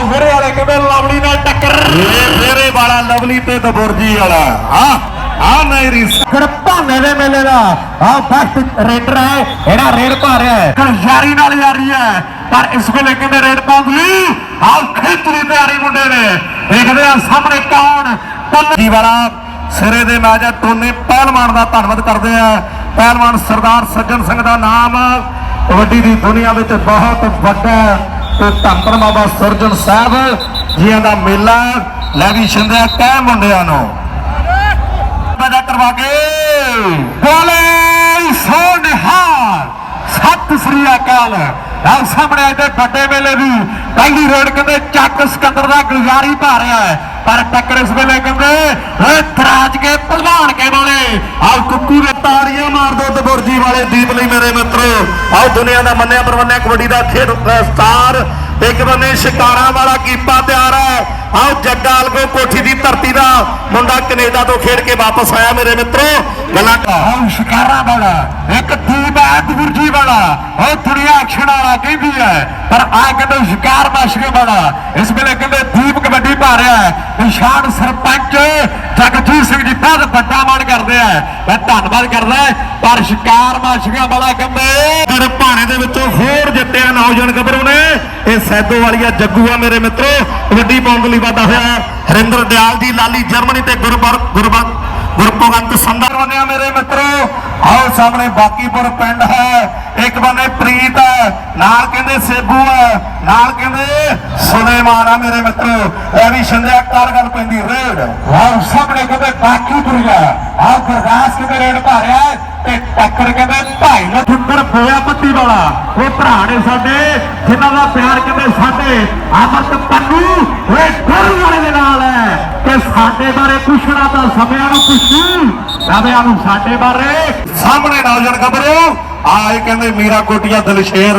ਆ ਫਿਰੇ ਵਾਲੇ ਕਹਿੰਦੇ ਲਵਲੀ ਨਾਲ ਟੱਕਰ। ਇਹ ਫੇਰੇ ਵਾਲਾ ਲਵਲੀ ਤੇ ਦਬੁਰਜੀ ਵਾਲਾ। ਹਾਂ ਆ ਨਹੀਂ ਰੀਸ ਭਾਨੇ ਦੇ ਮੇਲੇ ਦਾ ਆ ਫਸਟ ਰੇਡਰ ਹੈ ਇਹਦਾ ਰੇਡ ਪਾ ਰਿਹਾ ਹੈ ਯਾਰੀ ਨਾਲ ਯਾਰੀ ਹੈ ਪਰ ਇਸ ਵੇਲੇ ਕਹਿੰਦੇ ਰੇਡ ਪਾਉਂਦੀ ਆ ਲਈ ਤਿਆਰੀ ਮੁੰਡੇ ਨੇ। ਦੇਖਦੇ ਆ ਸਾਹਮਣੇ ਕੌਣ ਪੱਲੇ ਜੀ ਵਾਲਾ ਸਿਰੇ ਦੇ ਆ ਟੋਨੇ ਪਹਿਲਵਾਨ ਦਾ ਧੰਨਵਾਦ ਕਰਦੇ ਆ। ਪਹਿਲਵਾਨ ਸਰਦਾਰ ਸੱਜਣ ਸਿੰਘ ਦਾ ਨਾਮ। ਕਬੱਡੀ ਦੀ ਦੁਨੀਆ ਵਿੱਚ ਬਹੁਤ ਵੱਡਾ ਤੇ ਧੰਨ ਬਾਬਾ ਸੁਰਜਨ ਸਾਹਿਬ ਜੀਆਂ ਦਾ ਮੇਲਾ ਲੈ ਵੀ ਛਿੰਦਿਆ ਕਹਿ ਮੁੰਡਿਆਂ ਨੂੰ। ਪੈਦਾ ਕਰਵਾ ਕੇ ਬੋਲੇ ਸੋ ਸਤਿ ਸ੍ਰੀ ਅਕਾਲ। ਆ ਸਾਹਮਣੇ ਇਹਦੇ ਵੱਡੇ ਮੇਲੇ ਦੀ ਪਹਿਲੀ ਰੇਡ ਕਹਿੰਦੇ ਚੱਕ ਸਿਕੰਦਰ ਦਾ ਗੁਜ਼ਾਰੀ ਪਾ ਰਿਹਾ ਹੈ। ਪਰ ਟੱਕਰ ਇਸ ਵੇਲੇ ਕਹਿੰਦੇ ਓਏ ਤਰਾਜ ਕੇ ਭਲਵਾਨ ਕੇ ਬੋਲੇ ਆਓ ਕੁੱਕੂ ਦੇ ਤਾੜੀਆਂ ਮਾਰ ਦੋ ਦਬੁਰਜੀ ਵਾਲੇ ਦੀਪ ਲਈ ਮੇਰੇ ਮਿੱਤਰੋ। ਆਓ ਦੁਨੀਆ ਦਾ ਮੰਨਿਆ ਪਰਵੰਨਿਆ ਕਬੱਡੀ ਦਾ ਖੇਡ ਅ, ਸਟਾਰ। ਇੱਕ ਬੰਨੇ ਸ਼ਿਕਾਰਾਂ ਵਾਲਾ ਕੀਪਾ ਤਿਆਰ ਹੈ। ਆਓ ਜੱਗਾ ਅਲਗੋ ਕੋਠੀ ਦੀ ਧਰਤੀ ਦਾ ਮੁੰਡਾ ਕੈਨੇਡਾ ਤੋਂ ਖੇਡ ਕੇ ਵਾਪਸ ਆਇਆ ਮੇਰੇ ਮਿੱਤਰੋ। ਗੱਲਾਂ ਹਾਂ ਸ਼ਿਕਾਰਾ ਵਾਲਾ ਇੱਕ ਦੀਪ ਹੈ ਗੁਰਜੀ ਵਾਲਾ। ਉਹ ਦੁਨੀਆ ਅਕਸ਼ਣ ਵਾਲਾ ਕਹਿੰਦੀ ਹੈ ਪਰ ਆ ਕਹਿੰਦੇ ਸ਼ਿਕਾਰ ਮਾਸ਼ਕੇ ਵਾਲਾ। ਇਸ ਵੇਲੇ ਕਹਿੰਦੇ ਦੀਪ ਕਬੱਡੀ ਪਾ ਰਿਹਾ ਹੈ। ਨਿਸ਼ਾਨ ਸਰਪੰਚ ਜਗਜੀਤ ਸਿੰਘ ਜੀ ਬਹੁਤ ਵੱਡਾ ਮਾਣ ਕਰਦੇ ਆ। ਮੈਂ ਧੰਨਵਾਦ ਕਰਦਾ ਪਰ ਸ਼ਿਕਾਰ ਮਾਸ਼ਕੇ ਵਾਲਾ ਕਹਿੰਦੇ। ਪਰ ਭਾਣੇ ਦੇ ਵਿੱਚੋਂ ਹੋਰ ਜਿੱਤਿਆ ਨੌਜਵਾਨ ਗੱਭਰੂ ਨੇ। ਇਹ ਸੈਦੋ ਵਾਲੀਆ ਜੱਗੂ ਆ ਮੇਰੇ ਮਿੱਤਰੋ। ਕਬੱਡੀ ਪਾਉਣ ਦੇ ਲਈ ਵਾਧਾ ਹੋਇਆ ਹਰਿੰਦਰ ਦਿਆਲ ਜੀ, ਲਾਲੀ ਜਰਮਨੀ ਤੇ ਗੁਰਬਰ ਗੁਰਬਰ ਗੁਰਪਵੰਤ ਸੰਦਰ ਬਣਿਆ ਮੇਰੇ ਮਿੱਤਰੋ, ਆਓ ਸਾਹਮਣੇ ਬਾਕੀਪੁਰ ਪਿੰਡ ਹੈ। ਇੱਕ ਬੰਨੇ ਪ੍ਰੀਤ ਹੈ, ਨਾਲ ਕਹਿੰਦੇ ਸੇਬੂ ਹੈ, ਨਾਲ ਕਹਿੰਦੇ ਸੁਲੇਮਾਨ ਆ ਮੇਰੇ ਮਿੱਤਰੋ। ਇਹ ਵੀ ਸ਼ਿੰਦਿਆ ਕਾਰ ਗੱਲ ਪੈਂਦੀ, ਰੇਡ। ਆਓ ਸਾਹਮਣੇ ਕਹਿੰਦੇ ਬਾਕੀਪੁਰ ਹੈ ਆਓ ਗੁਰਦਾਸ ਕਹਿੰਦੇ ਰੇਡ ਭਾਰਿਆ ਤੇ ਟੱਕਰ ਕਹਿੰਦੇ ਭਾਈ ਨੂੰ ਠੁੱਕਰ ਪੱਤੀ ਵਾਲਾ। ਉਹ ਭਰਾ ਨੇ ਸਾਡੇ, ਜਿਨ੍ਹਾਂ ਦਾ ਪਿਆਰ ਕਹਿੰਦੇ ਸਾਡੇ, ਅਮਰਤ ਪੰਨੂ, ਓਏ ਗੁਰੂ ਵਾਲੇ ਦੇ ਨਾਲ ਹੈ। ਕਿ ਸਾਡੇ ਬਾਰੇ ਪੁੱਛਣਾ ਤਾਂ ਸਮਿਆਂ ਨੂੰ ਪੁੱਛੂ। ਸਮਿਆਂ ਨੂੰ ਸਾਡੇ ਬਾਰੇ ਸਾਹਮਣੇ ਨੌਜਵਾਨ ਗੱਭਰੂ ਆਏ ਕਹਿੰਦੇ ਮੀਰਾ ਕੋਟੀਆ ਦਲਸ਼ੇਰ।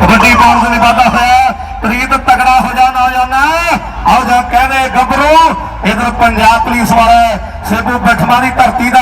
ਕਬੱਡੀ ਪਾਉਣ ਦੇ ਲਈ ਵਾਧਾ ਹੋਇਆ। ਪ੍ਰੀਤ ਤਗੜਾ ਹੋ ਜਾ ਨੌਜਵਾਨ ਆਓ ਜਾ ਕਹਿੰਦੇ ਗੱਭਰੂ, ਇਧਰ ਪੰਜਾਬ ਪੁਲਿਸ ਵਾਲਾ ਸੇਬੂ ਬਠਮਾ ਦੀ ਧਰਤੀ ਦਾ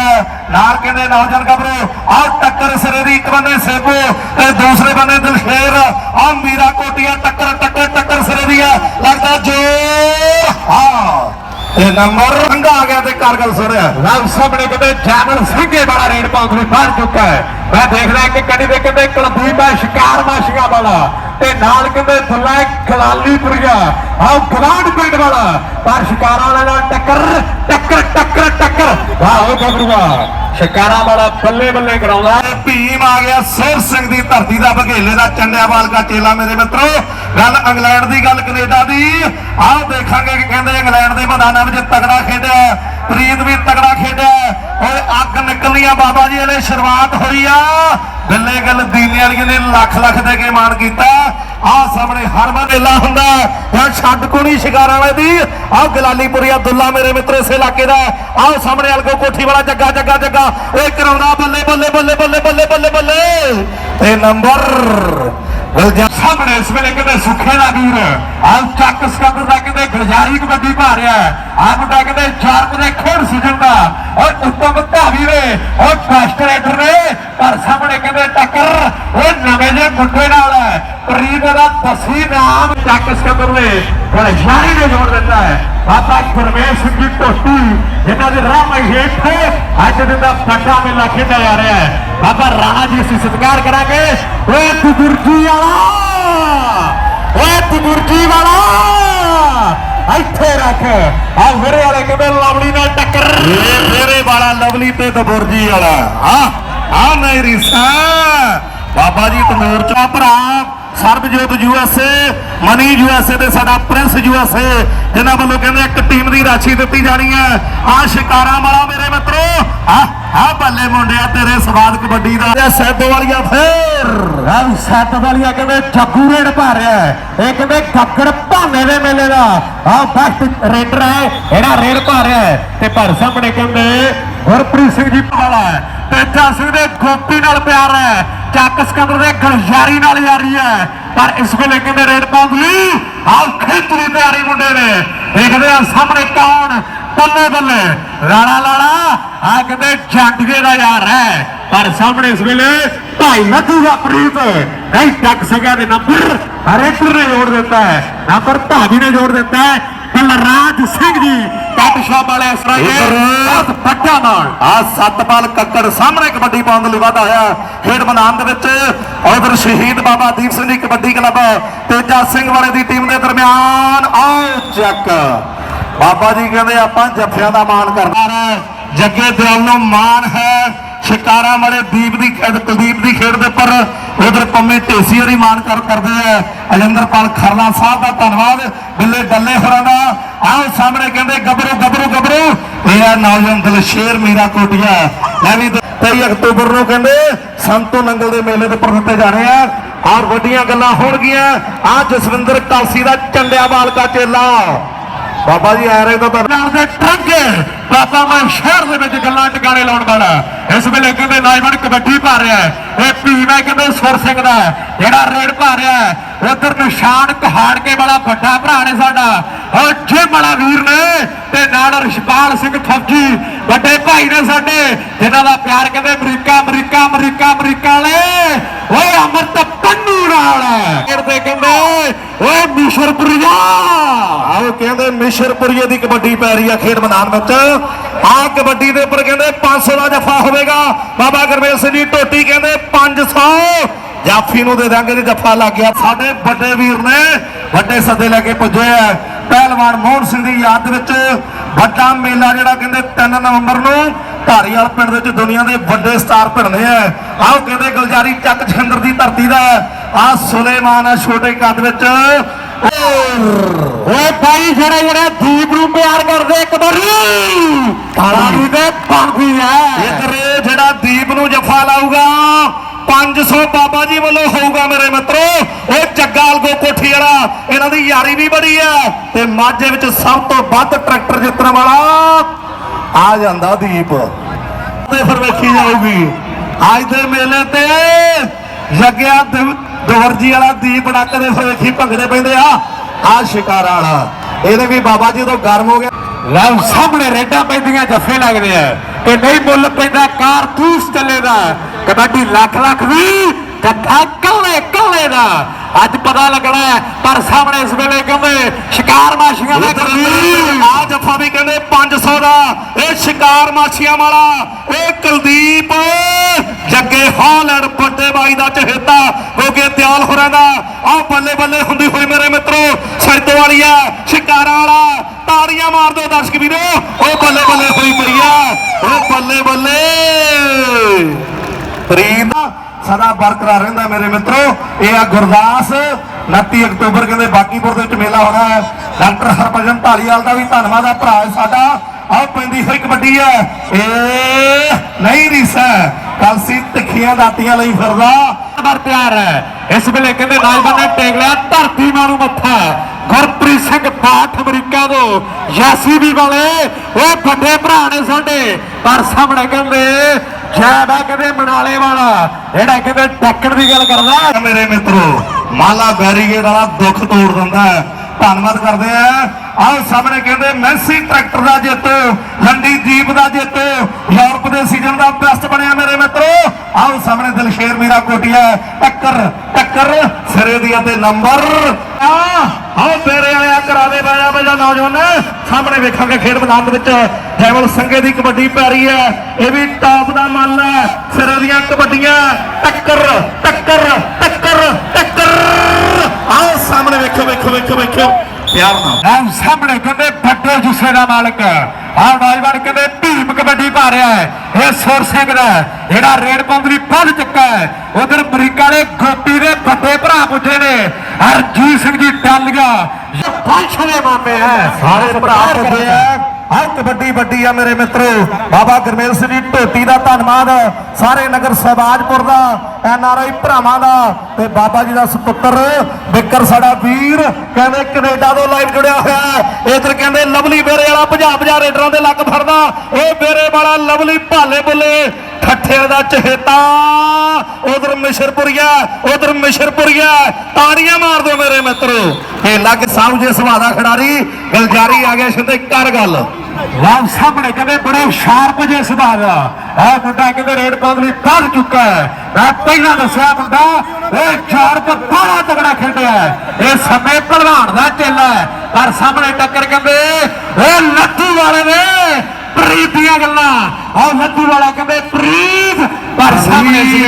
ਨਾਲ ਕਹਿੰਦੇ ਨੌਜਵਾਨ ਗੱਭਰੂ ਆਓ ਟੱਕਰ ਸਿਰੇ ਦੀ ਇੱਕ ਬੰਨੇ ਸੇਬੂ ਤੇ ਦੂਸਰੇ ਬੰਨੇ ਦਲਸ਼ੇਰ। ਆ ਮੀਰਾ ਕੋਟੀਆ ਟੱਕਰ ਟੱਕਰ ਟੱਕਰ ਸਿਰੇ ਦੀ ਆ। ਲੱਗਦਾ ਜੋਰ। ਹਾਂ। ਇਹ ਨੰਬਰ ਰੰਗਾ ਆ ਗਿਆ ਤੇ ਕਾਰਗਲ ਸੁਰਿਆ ਲਵ ਸਾਹਮਣੇ ਕਹਿੰਦੇ ਜਾਮਲ ਸਿੰਘੇ ਵਾਲਾ ਰੇਡ ਪਾਉਣ ਲਈ ਬਾਹਰ ਚੁੱਕਾ ਹੈ। ਮੈਂ ਦੇਖਦਾ ਕਿ ਕੜੀ ਦੇ ਕਹਿੰਦੇ ਕਲਦੀਪ ਹੈ, ਸ਼ਿਕਾਰ ਮਾਸ਼ੀਆਂ ਵਾਲਾ। ਤੇ ਨਾਲ ਕਹਿੰਦੇ ਥੱਲਾ ਖਲਾਲੀਪੁਰੀਆ। ਆਹ ਗਵਾਂਡ ਪਿੰਡ ਵਾਲਾ। ਪਰ ਸ਼ਿਕਾਰਾਂ ਵਾਲੇ ਨਾਲ ਟੱਕਰ ਟੱਕਰ ਟੱਕਰ ਟੱਕਰ। ਵਾਹ ਗੱਭਰੂਆ ਸ਼ਿਕਾਰਾਂ ਵਾਲਾ ਬੱਲੇ ਬੱਲੇ ਕਰਾਉਂਦਾ। ਭੀਮ ਆ ਗਿਆ। ਸਿਰ ਸਿੰਘ ਦੀ ਧਰਤੀ ਦਾ ਬਘੇਲੇ ਦਾ ਚੰਡਿਆਵਾਲ ਦਾ ਚੇਲਾ ਮੇਰੇ ਮਿੱਤਰੋ। ਗੱਲ ਇੰਗਲੈਂਡ ਦੀ, ਗੱਲ ਕੈਨੇਡਾ ਦੀ। ਆਹ ਦੇਖਾਂਗੇ ਕਿ ਕਹਿੰਦੇ ਇੰਗਲੈਂਡ ਦੇ ਮੈਦਾਨਾਂ ਵਿੱਚ ਤਗੜਾ ਖੇਡਿਆ। ਪ੍ਰੀਤ ਵੀ ਤਗੜਾ ਖੇਡਿਆ। ਅੱਗ ਨਿਕਲੀਆਂ ਬਾਬਾ ਜੀ ਇਹਨੇ ਸ਼ੁਰੂਆਤ ਹੋਈ ਆ। ਗੱਲੇ ਗੱਲ ਦੀਨੇ ਵਾਲੀਆਂ ਨੇ ਲੱਖ ਲੱਖ ਦੇ ਕੇ ਮਾਣ ਕੀਤਾ। ਆਹ ਸਾਹਮਣੇ ਹਰ ਮੇਲਾ ਹੁੰਦਾ ਯਾ ਛੱਡ ਕੋਣੀ ਸ਼ਿਕਾਰਾਂ ਵਾਲੇ ਦੀ। ਆਹ ਗਲਾਲੀਪੁਰੀਆ ਦੁੱਲਾ ਮੇਰੇ ਮਿੱਤਰ, ਇਸੇ ਇਲਾਕੇ ਦਾ ਆਹ ਸਾਹਮਣੇ ਅਲਗੋ ਕੋਠੀ ਵਾਲਾ ਜੱਗਾ ਜੱਗਾ ਜੱਗਾ। ਇਹ ਕਰਾਉਂਦਾ ਬੱਲੇ ਬੱਲੇ ਬੱਲੇ ਬੱਲੇ ਬੱਲੇ ਬੱਲੇ ਬੱਲੇ। ਤੇ ਨੰਬਰ ਗਲਜਾ ਸਾਹਮਣੇ ਇਸ ਵੇਲੇ ਕਹਿੰਦੇ ਸੁੱਖੇ ਦਾ ਵੀਰ। ਆ ਚੱਕ ਸਕੰਦਰ ਦਾ ਕਹਿੰਦੇ ਗਲਜਾਰੀ ਕਬੱਡੀ ਭਾਰਿਆ ਰਿਹਾ ਹੈ ਆਹ ਮੁੰਡਾ ਕਹਿੰਦੇ ਚਾਰ ਦੇ ਖੇਡ ਸੁਜਣ ਦਾ ਔਰ ਉੱਤਮ ਧਾਵੀ ਵੇ ਔਰ ਫਾਸਟ ਰਾਈਡਰ ਨੇ ਪਰ ਸਾਹਮਣੇ ਕਹਿੰਦੇ ਟੱਕਰ ਉਹ ਨਵੇਂ ਜੇ ਮੁੰਡੇ ਨਾਲ ਹੈ ਪ੍ਰੀਤ ਦਾ ਦਸੀ ਨਾਮ ਚੱਕ ਸਕੰਦਰ ਨੇ ਗਲਜਾਰੀ ਨੇ ਜੋੜ ਦਿੱਤਾ ਹੈ ਬਾਬਾ ਗੁਰਮੇਸ਼ ਸਿੰਘ ਜੀ ਟੋਟੀ ਜਿਨ੍ਹਾਂ ਦੇ ਰਾਹ ਮੈਂ ਹੇਠ ਅੱਜ ਦਿਨ ਦਾ ਵੱਡਾ ਮੇਲਾ ਖੇਡਿਆ ਜਾ ਰਿਹਾ ਹੈ ਬਾਬਾ ਰਾਣਾ ਜੀ ਅਸੀਂ ਸਤਿਕਾਰ ਕਰਾਂਗੇ ਓਏ ਕੁਦਰਤੀ ਵਾਲਾ ਓਏ ਕੁਦਰਤੀ ਵਾਲਾ ਇੱਥੇ ਰੱਖ। ਆ ਮੇਰੇ ਵਾਲੇ ਕਹਿੰਦੇ ਲਵਲੀ ਨਾਲ ਟੱਕਰ। ਇਹ ਫੇਰੇ ਵਾਲਾ ਲਵਲੀ ਤੇ ਦਬੁਰਜੀ ਵਾਲਾ। ਹਾਂ ਆ ਨਹੀਂ ਰੀਸਾ। ਬਾਬਾ ਜੀ, ਤਨੂਰ ਚਾ ਭਰਾ। ਸਰਬਜੋਤ ਯੂਐਸਏ ਮਨੀ ਯੂਐਸਏ ਤੇ ਸਾਡਾ ਪ੍ਰਿੰਸ ਯੂਐਸਏ ਜਿਨ੍ਹਾਂ ਵੱਲੋਂ ਕਹਿੰਦੇ ਇੱਕ ਟੀਮ ਦੀ ਰਾਸ਼ੀ ਦਿੱਤੀ ਜਾਣੀ ਹੈ। ਆ ਸ਼ਿਕਾਰਾਂ ਵਾਲਾ ਮੇਰੇ ਮਿੱਤਰੋ, ਆ ਆ ਬੱਲੇ ਮੁੰਡਿਆ ਤੇਰੇ ਸਵਾਦ ਕਬੱਡੀ ਦਾ। ਇਹ ਸੈਦੋ ਵਾਲੀਆ ਫੇਰ ਰਵ ਸੱਤ ਵਾਲੀਆ ਕਹਿੰਦੇ ਚੱਕੂ ਰੇਡ ਪਾ ਇਹ ਕਹਿੰਦੇ ਕੱਕੜ ਭਾਨੇ ਦੇ ਮੇਲੇ ਦਾ। ਆ ਫਸਟ ਰੇਡਰ ਹੈ, ਇਹਦਾ ਰੇਡ ਪਾ ਰਿਹਾ ਹੈ। ਤੇ ਪਰ ਸਾਹਮਣੇ ਕਹਿੰਦੇ ਗੁਰਪ੍ਰੀਤ ਸਿੰਘ ਜੀ ਵਾਲਾ ਹੈ। ਤੇਜਾ ਸਿੰਘ ਦੇ ਗੋਪੀ ਨਾਲ ਪਿਆਰ ਹੈ। ਚੱਕ ਸਿਕੰਦਰ ਦੇ ਗਲਜਾਰੀ ਨਾਲ ਯਾਰੀ ਹੈ। ਪਰ ਇਸ ਵੇਲੇ ਕਹਿੰਦੇ ਰੇਡ ਪਾਉਣ ਆਹ ਖਿੱਚ ਤਿਆਰੀ ਮੁੰਡੇ ਨੇ। ਦੇਖਦੇ ਆ ਸਾਹਮਣੇ ਕੌਣ ਬੱਲੇ ਬੱਲੇ। ਰਾਣਾ ਲਾਲਾ ਆ ਕਹਿੰਦੇ ਜੰਡਗੇ ਦਾ ਯਾਰ ਹੈ। ਪਰ ਸਾਹਮਣੇ ਇਸ ਵੇਲੇ ਭਾਈ ਲੱਧੂ ਪ੍ਰੀਤ। ਨਹੀਂ ਟੱਕ ਸਕਿਆ ਦੇ ਨੰਬਰ ਹਰੇਕਰ ਨੇ ਜੋੜ ਦਿੱਤਾ ਹੈ। ਨੰਬਰ ਭਾਵੀ ਨੇ ਜੋੜ ਦਿੱਤਾ ਹੈ। ਬਲਰਾਜ ਸਿੰਘ ਜੀ ਸ਼ਾਪ ਵਾਲੇ ਇਸ ਤਰ੍ਹਾਂ ਵੱਡਾ ਨਾਲ। ਆ ਸਤਪਾਲ ਕੱਕੜ ਸਾਹਮਣੇ ਕਬੱਡੀ ਪਾਉਣ ਦੇ ਲਈ ਵਾਧਾ ਹੋਇਆ। ਖੇਡ ਮੈਦਾਨ ਦੇ ਵਿੱਚ। ਉਧਰ ਸ਼ਹੀਦ ਬਾਬਾ ਦੀਪ ਸਿੰਘ ਜੀ ਕਬੱਡੀ ਕਲੱਬ ਤੇਜਾ ਸਿੰਘ ਵਾਲੇ ਦੀ ਟੀਮ ਦੇ ਦਰਮਿਆਨ। ਆਓ ਚੱਕ। ਬਾਬਾ ਜੀ ਕਹਿੰਦੇ ਆਪਾਂ ਜੱਫਿਆਂ ਦਾ ਮਾਣ ਕਰਨਾ। ਹੈ ਜੱਗੇ ਦਿਲ ਨੂੰ ਮਾਣ ਹੈ। ਸ਼ਿਕਾਰਾ ਵਾਲੇ ਦੀਪ ਦੀ ਕੁਲਦੀਪ ਦੀ ਖੇਡ ਦੇ ਉੱਪਰ ਉਧਰ ਪੰਮੇ ਢੇਸੀ ਹੋਰੀ ਮਾਣ ਕਰ ਕਰਦੇ ਆ। ਅਜਿੰਦਰਪਾਲ ਖਰਲਾ ਸਾਹਿਬ ਦਾ ਧੰਨਵਾਦ। ਬਿੱਲੇ ਡੱਲੇ ਹੋਰਾਂ ਦਾ। ਆਓ ਸਾਹਮਣੇ ਕਹਿੰਦੇ, ਗੱਭਰੂ ਗੱਭਰੂ ਗੱਭਰੂ। ਇਹ ਆ ਨੌਜਵਾਨ ਦਲਸ਼ੇਰ ਮੀਰਾ ਕੋਟੀਆ। ਲੈ ਵੀ 23 ਅਕਤੂਬਰ ਨੂੰ ਕਹਿੰਦੇ, ਸੰਤੋ ਨੰਗਲ ਦੇ ਮੇਲੇ ਦੇ ਉੱਪਰ ਦਿੱਤੇ ਜਾਣੇ ਆ। ਔਰ ਵੱਡੀਆਂ ਗੱਲਾਂ ਹੋਣਗੀਆਂ। ਆ ਜਸਵਿੰਦਰ ਕਾਲਸੀ ਦਾ ਚੰਡਿਆਵਾਲ ਕਾ ਚੇਲਾ। ਬਾਬਾ ਜੀ ਆ ਰਹੇ ਤਾਂ ਧੰਨ- ਦੇ ਟਰੰਗੇ ਬਾਬਾ ਮੈਂ ਸ਼ਹਿਰ ਦੇ ਵਿੱਚ ਗੱਲਾਂ ਟਿਕਾਣੇ ਲਾਉਣ ਵਾਲਾ ਇਸ ਵੇਲੇ ਕਹਿੰਦੇ ਨੌਜਵਾਨ ਕਬੱਡੀ ਪਾ ਰਿਹਾ ਇਹ ਭੀਮ ਕਹਿੰਦੇ ਸੁਰ ਸਿੰਘ ਦਾ। ਜਿਹੜਾ ਰੇਡ ਪਾ ਰਿਹਾ ਉਧਰ ਨਿਸ਼ਾਨ ਕਹਾੜ ਕੇ ਵਾਲਾ ਵੱਡਾ ਭਰਾ ਨੇ ਸਾਡਾ। ਉਹ ਜਿਮ ਵਾਲਾ ਵੀਰ ਨੇ ਤੇ ਨਾਲ ਰਿਸ਼ਪਾਲ ਸਿੰਘ ਫੌਜੀ, ਵੱਡੇ ਭਾਈ ਨੇ ਸਾਡੇ। ਜਿਨ੍ਹਾਂ ਦਾ ਪਿਆਰ ਕਹਿੰਦੇ ਅਮਰੀਕਾ ਅਮਰੀਕਾ ਅਮਰੀਕਾ ਅਮਰੀਕਾ ਵਾਲੇ। ਓਏ ਅਮਰਤ ਪੰਨੂ ਨਾਲ ਕਹਿੰਦੇ ਕਹਿੰਦੇ, ਓਏ ਮਿਸ਼ਰਪੁਰੀਆ ਕਹਿੰਦੇ ਦੀ ਕਬੱਡੀ ਪੈ ਰਹੀ ਆ ਖੇਡ ਮੈਦਾਨ ਵਿੱਚ। ਆ ਕਬੱਡੀ ਦੇ ਉੱਪਰ ਕਹਿੰਦੇ 500 ਦਾ ਜਫਾ ਹੋਵੇਗਾ। ਬਾਬਾ ਗੁਰਮੇਲ ਸਿੰਘ ਜੀ, ਟੋਟੀ ਕਹਿੰਦੇ 500 ਜਾਫੀ ਨੂੰ ਦੇ ਦਾਂਗੇ ਤੇ ਜਫਾ ਲੱਗ ਗਿਆ। ਸਾਡੇ ਵੱਡੇ ਵੀਰ ਨੇ ਵੱਡੇ ਸੱਦੇ ਲੈ ਕੇ ਪੁੱਜੇ ਆ। ਪਹਿਲਵਾਨ ਮੋਹਨ ਸਿੰਘ ਦੀ ਯਾਦ ਵਿੱਚ ਵੱਡਾ ਮੇਲਾ ਜਿਹੜਾ ਕਹਿੰਦੇ 3 ਨਵੰਬਰ ਨੂੰ ਧਾਰੀਵਾਲ ਪਿੰਡ ਦੇ ਵਿੱਚ ਦੁਨੀਆ ਦੇ ਵੱਡੇ ਸਟਾਰ ਭਿੜਨੇ ਆ। ਆਹ ਕਹਿੰਦੇ ਗੁਲਜਾਰੀ ਚੱਕ ਛਿੰਦਰ ਦੀ ਧਰਤੀ ਦਾ। ਆ ਸੁਲੇਮਾਨ ਆ ਛੋਟੇ ਕੱਦ ਵਿੱਚ। ਓਏ ਭਾਈ, ਜਿਹੜੇ ਜਿਹੜੇ ਦੀਪ ਨੂੰ ਪਿਆਰ ਕਰਦੇ, ਇੱਕ ਵਾਰੀ। ਤਾਲੀ ਦੇ ਪੰਗੀ ਹੈ। ਇਧਰ ਜਿਹੜਾ ਦੀਪ ਨੂੰ ਜਫਾ ਲਾਊਗਾ 500 ਬਾਬਾ ਜੀ ਵੱਲੋਂ ਹੋਊਗਾ ਮੇਰੇ ਮਿੱਤਰੋ। ਉਹ ਜੱਗਾਲ ਗੋ ਕੋਠੀ ਵਾਲਾ, ਇਹਨਾਂ ਦੀ ਯਾਰੀ ਵੀ ਬੜੀ ਆ। ਤੇ ਮਾਝੇ ਵਿੱਚ ਸਭ ਤੋਂ ਵੱਧ ਟਰੈਕਟਰ ਜਿੱਤਣ ਵਾਲਾ ਆ ਜਾਂਦਾ ਦੀਪ। ਤੇ ਫਿਰ ਵੇਖੀ ਜਾਊਗੀ। ਅੱਜ ਦੇ ਮੇਲੇ ਤੇ ਜੱਗਿਆ ਦਵਰਜੀ ਵਾਲਾ ਦੀਪ ਡੱਕ ਦੇ ਵੇਖੀ ਭੰਗੜੇ ਪੈਂਦੇ ਆ। ਆ ਸ਼ਿਕਾਰਾ ਵਾਲਾ। ਇਹਦੇ ਵੀ ਬਾਬਾ ਜੀ ਤੋਂ ਗਰਮ ਹੋ ਗਿਆ। ਲਓ ਸਾਹਮਣੇ ਰੇਡਾਂ ਪੈਂਦੀਆਂ ਜੱਫੇ ਲੱਗਦੇ ਆ। ਕਿ ਨਹੀਂ ਮੁੱਲ ਪੈਂਦਾ ਕਾਰਤੂਸ ਚੱਲੇਦਾ। ਕਬੱਡੀ ਲੱਖ ਲੱਖ ਵੀ ਜੱਥਾ ਕੱਲੇ ਕੱਲੇ ਦਾ। ਅੱਜ ਪਤਾ ਲੱਗਣਾ ਹੈ, ਪਰ ਸਾਹਮਣੇ ਇਸ ਵੇਲੇ ਕਹਿੰਦੇ ਸ਼ਿਕਾਰ ਮਾਸ਼ੀਆਂ ਦਾ ਆ ਜੱਫਾ ਵੀ ਕਹਿੰਦੇ 500 ਦਾ। ਇਹ ਸ਼ਿਕਾਰ ਮਾਛੀਆਂ ਵਾਲਾ ਇਹ ਕੁਲਦੀਪ। ਜੱਗੇ ਹਾਲੈਂਡ ਵੱਡੇ ਬਾਈ ਦਾ ਚਹੇਤਾ ਗੋਗੇ ਦਿਆਲ ਹੋਰਾਂ ਦਾ ਆ ਬੱਲੇ ਬੱਲੇ ਹੁੰਦੀ ਹੋਈ ਮੇਰੇ ਮਿੱਤਰੋ ਸਰਦ ਵਾਲੀ ਆ ਸ਼ਿਕਾਰਾਂ ਵਾਲਾ, ਤਾੜੀਆਂ ਮਾਰ ਦਿਓ ਦਰਸ਼ਕ ਵੀਰੋ। ਉਹ ਬੱਲੇ ਬੱਲੇ ਹੋਈ ਪਈ ਆ ਉਹ ਬੱਲੇ ਬੱਲੇ। ਫਰੀਦ ਸਦਾ ਬਰਕਰਾਰ ਰਹਿੰਦਾ ਮੇਰੇ ਮਿੱਤਰੋ। ਇਹ ਆ ਗੁਰਦਾਸ 29 ਅਕਤੂਬਰ ਕਹਿੰਦੇ ਬਾਕੀਪੁਰ ਦੇ ਵਿੱਚ ਮੇਲਾ ਹੋਣਾ ਹੈ। ਡਾਕਟਰ ਹਰਭਜਨ ਢਾਲੀਵਾਲ ਦਾ ਵੀ ਧੰਨਵਾਦ ਆ ਭਰਾ ਸਾਡਾ। ਆਹ ਪੈਂਦੀ ਹੋਈ ਕਬੱਡੀ ਹੈ। ਇਹ ਨਹੀਂ ਰੀਸਾ ਕਲਸੀ ਤਿੱਖੀਆਂ ਦਾਤੀਆਂ ਲਈ ਫਿਰਦਾ। ਨੰਬਰ ਤਿਆਰ ਹੈ। ਇਸ ਵੇਲੇ ਕਹਿੰਦੇ ਨੌਜਵਾਨ ਨੇ ਟੇਕ ਲਿਆ ਧਰਤੀ ਮਾਰੂ ਮੱਥਾ। ਗੁਰਪ੍ਰੀਤ ਸਿੰਘ ਬਾਠ ਅਮਰੀਕਾ ਤੋਂ ਯਾਸੀਬੀ ਵਾਲੇ। ਉਹ ਵੱਡੇ ਭਰਾ ਨੇ ਸਾਡੇ। ਪਰ ਸਾਹਮਣੇ ਕਹਿੰਦੇ ਜੈਬਾ ਕਹਿੰਦੇ ਮਨਾਲੇ ਵਾਲਾ। ਜਿਹੜਾ ਕਹਿੰਦੇ ਟੱਕਰ ਦੀ ਗੱਲ ਕਰਦਾ। ਮੇਰੇ ਮਿੱਤਰੋ ਮਾਲਾ ਬੈਰੀਗੇਡ ਵਾਲਾ ਦੁੱਖ ਤੋੜ ਦਿੰਦਾ ਹੈ। ਧੰਨਵਾਦ ਕਰਦੇ ਆ। ਆਹ ਸਾਹਮਣੇ ਕਹਿੰਦੇ ਮੈਸੀ ਟਰੈਕਟਰ ਦਾ ਜੇਤੂ ਜੀਪ ਦਾ ਜੇਤੂ। ਯੂਰਪ ਦੇ ਸੀਜ਼ਨ ਦਾ ਬੈਸਟ ਬਣਿਆ ਮੇਰੇ ਦਿਲਸ਼ੇਰ ਮੀਰਾ ਕੋਟੀਆ, ਟੱਕਰ ਟੱਕਰ, ਸਿਰੇ ਦੀਆਂ ਤੇ ਨੰਬਰ। ਆ ਆਹ ਤੇਰੇ ਵਾਲਿਆ ਕਰਾ ਬਾਜਾ ਬਾਜਾ ਨੌਜਵਾਨ, ਸਾਹਮਣੇ ਵੇਖਾਂਗੇ ਖੇਡ ਮੈਦਾਨ ਦੇ ਵਿੱਚ ਜੈਵਲ ਸੰਗੇ ਦੀ ਕਬੱਡੀ ਪੈ ਹੈ। ਇਹ ਵੀ ਟਾਪ ਦਾ ਮੱਲ ਹੈ। ਸਿਰੇ ਦੀਆਂ ਕਬੱਡੀਆਂ, ਟੱਕਰ ਟੱਕਰ ਟੱਕਰ ਟੱਕਰ। ਆਹ ਸਾਹਮਣੇ ਵੇਖੋ ਵੇਖੋ ਵੇਖੋ ਵੇਖੋ। ਪਿਆਰ ਨਾਲ। ਸਾਹਮਣੇ ਕਹਿੰਦੇ ਵੱਡੇ ਜੁੱਸੇ ਦਾ ਮਾਲਕ। ਆਹ ਨੌਜਵਾਨ ਕਹਿੰਦੇ ਕਬੱਡੀ ਪਾ ਰਿਹਾ ਹੈ। ਇਹ ਸੁਰ ਸਿੰਘ ਦਾ ਜਿਹੜਾ ਰੇਡ ਪੰਦਰੀ ਵੱਧ ਚੁੱਕਾ ਹੈ। ਉਧਰ ਅਮਰੀਕਾ ਦੇ ਗੋਪੀ ਦੇ ਵੱਡੇ ਭਰਾ ਪੁੱਜੇ ਨੇ। ਹਰਜੀਤ ਸਿੰਘ ਜੀ ਟਾਲੀਆਂ ਇਹ ਪੰਛ ਦੇ ਮਾਮੇ ਹੈ ਸਾਰੇ ਭਰਾ ਪੁੱਜੇ ਆ। ਹਰ ਕਬੱਡੀ ਵੱਡੀ ਆ ਮੇਰੇ ਮਿੱਤਰੋ। ਬਾਬਾ ਗੁਰਮੇਲ ਸਿੰਘ ਜੀ, ਢੋਟੀ ਦਾ ਧੰਨਵਾਦ। ਸਾਰੇ ਨਗਰ ਸਹਿਬਾਜਪੁਰ ਦਾ, ਐਨ ਆਰ ਆਈ ਭਰਾਵਾਂ ਦਾ ਤੇ ਬਾਬਾ ਜੀ ਦਾ ਸੁਪੁੱਤਰ ਬਿੱਕਰ ਸਾਡਾ ਵੀਰ ਕਹਿੰਦੇ ਕੈਨੇਡਾ ਤੋਂ ਲਾਈਵ ਜੁੜਿਆ ਹੋਇਆ ਇਧਰ ਕਹਿੰਦੇ ਲਵਲੀ ਬੇਰੇ ਵਾਲਾ ਭਜਾ ਭਜਾ ਰੇਡਰਾਂ ਦੇ ਲੱਕ ਫੜਦਾ। ਇਹ ਬੇਰੇ ਵਾਲਾ ਲਵਲੀ ਭਾਲੇ ਬੁੱਲੇ ਠੱਠੇ ਦਾ ਚਹੇਤਾ। ਉਧਰ ਮਿਸ਼ਰਪੁਰੀਆ ਉਧਰ ਮਿਸ਼ਰਪੁਰੀਆ ਤਾੜੀਆਂ ਮਾਰ ਦਿਓ ਮੇਰੇ ਮਿੱਤਰੋ। ਇਹ ਲੱਗ ਸਾਹਮਣੇ ਸੁਭਾ ਦਾ ਖਿਡਾਰੀ, ਗਲਜਾਰੀ ਆ ਗਿਆ ਸਿੱਧੇ ਕਰ ਗੱਲ। ਲਾਭ ਸਾਹਮਣੇ ਕਹਿੰਦੇ ਬੜੇ ਸ਼ਾਰਪ ਜੇ ਸੁਭਾਅ ਦਾ। ਇਹ ਮੁੰਡਾ ਕਹਿੰਦੇ ਰੇਡ ਬਦਲੀ ਕਰ ਚੁੱਕਾ ਹੈ। ਮੈਂ ਪਹਿਲਾਂ ਦੱਸਿਆ ਮੁੰਡਾ ਇਹ ਸ਼ਾਰਪ ਬੜਾ ਤਗੜਾ ਖੇਡਿਆ। ਇਹ ਸਮੇਂ ਭਲਵਾਨ ਦਾ ਚੇਲਾ ਹੈ। ਪਰ ਸਾਹਮਣੇ ਟੱਕਰ ਕਹਿੰਦੇ ਇਹ ਲੱਤੂ ਵਾਲੇ ਨੇ ਪ੍ਰੀਤ ਦੀਆਂ ਗੱਲਾਂ। ਆਹ ਲੱਤੂ ਵਾਲਾ ਕਹਿੰਦੇ ਪ੍ਰੀਤ ਪਰ ਸਾਹਮਣੇ ਸੀ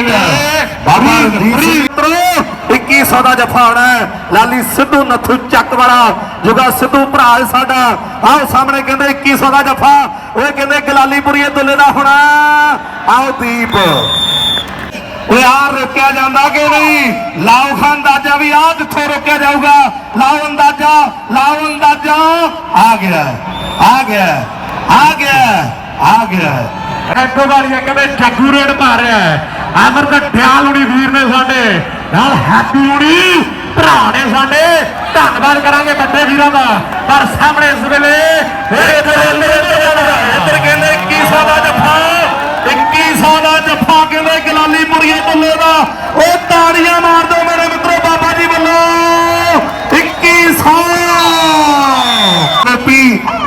ਬਾਬਾ ਰਣਜੀਤ ਸਿੰਘ। 2100 ਦਾ ਜਫਾ ਆਉਣਾ ਲਾਲੀ ਸਿੱਧੂ ਨੱਥੂ ਚੱਕ ਵਾਲਾ। ਜੁਗਾ ਸਿੱਧੂ ਭਰਾ ਸਾਡਾ। ਆਓ ਸਾਹਮਣੇ ਕਹਿੰਦੇ 2100 ਦਾ ਜਫਾ? ਉਹ ਕਹਿੰਦੇ ਗਲਾਲੀਪੁਰੀਏ ਦੁੱਲੇ ਦਾ ਹੋਣਾ। ਆਓ ਦੀਪ। ਓਏ ਆ ਰੋਕਿਆ ਜਾਂਦਾ ਕਿ ਨਹੀਂ? ਲਾਓ ਖਾਨ ਅੰਦਾਜ਼ਾ ਵੀ ਆ ਜਿੱਥੇ ਰੋਕਿਆ ਜਾਊਗਾ? ਲਾਓ ਅੰਦਾਜ਼ਾ ਲਾਓ ਅੰਦਾਜ਼ਾ। ਆ ਗਿਆ ਆ ਗਿਆ ਆ ਗਿਆ ਆ ਗਿਆ ਐਕੋ ਵਾਲੀਆ ਕਹਿੰਦੇ ਜੱਗੂ ਰੇਡ ਪਾ ਰਿਹਾ ਹੈ। ਅਮਰਤ ਡਿਆਲ ਹੁਣੀ ਵੀਰ ਨੇ ਸਾਡੇ ਨਾਲ ਹੈਪੀ ਹੁਣੀ ਭਰਾ ਨੇ ਸਾਡੇ, ਧੰਨਵਾਦ ਕਰਾਂਗੇ ਵੱਡੇ ਵੀਰਾਂ ਦਾ। ਪਰ ਸਾਹਮਣੇ ਇਸ ਵੇਲੇ ਇੱਧਰ ਕਹਿੰਦੇ 2100 ਦਾ ਜੱਫਾ 2100 ਦਾ ਜੱਫਾ ਕਹਿੰਦੇ ਗਲਾਲੀ ਮੁਰੀਏ ਬੱਲੇ ਦਾ। ਉਹ ਤਾੜੀਆਂ ਮਾਰ ਦਿਓ ਮੇਰੇ ਮਿੱਤਰੋ, ਬਾਬਾ ਜੀ ਵੱਲੋਂ। 2100 ਪੀ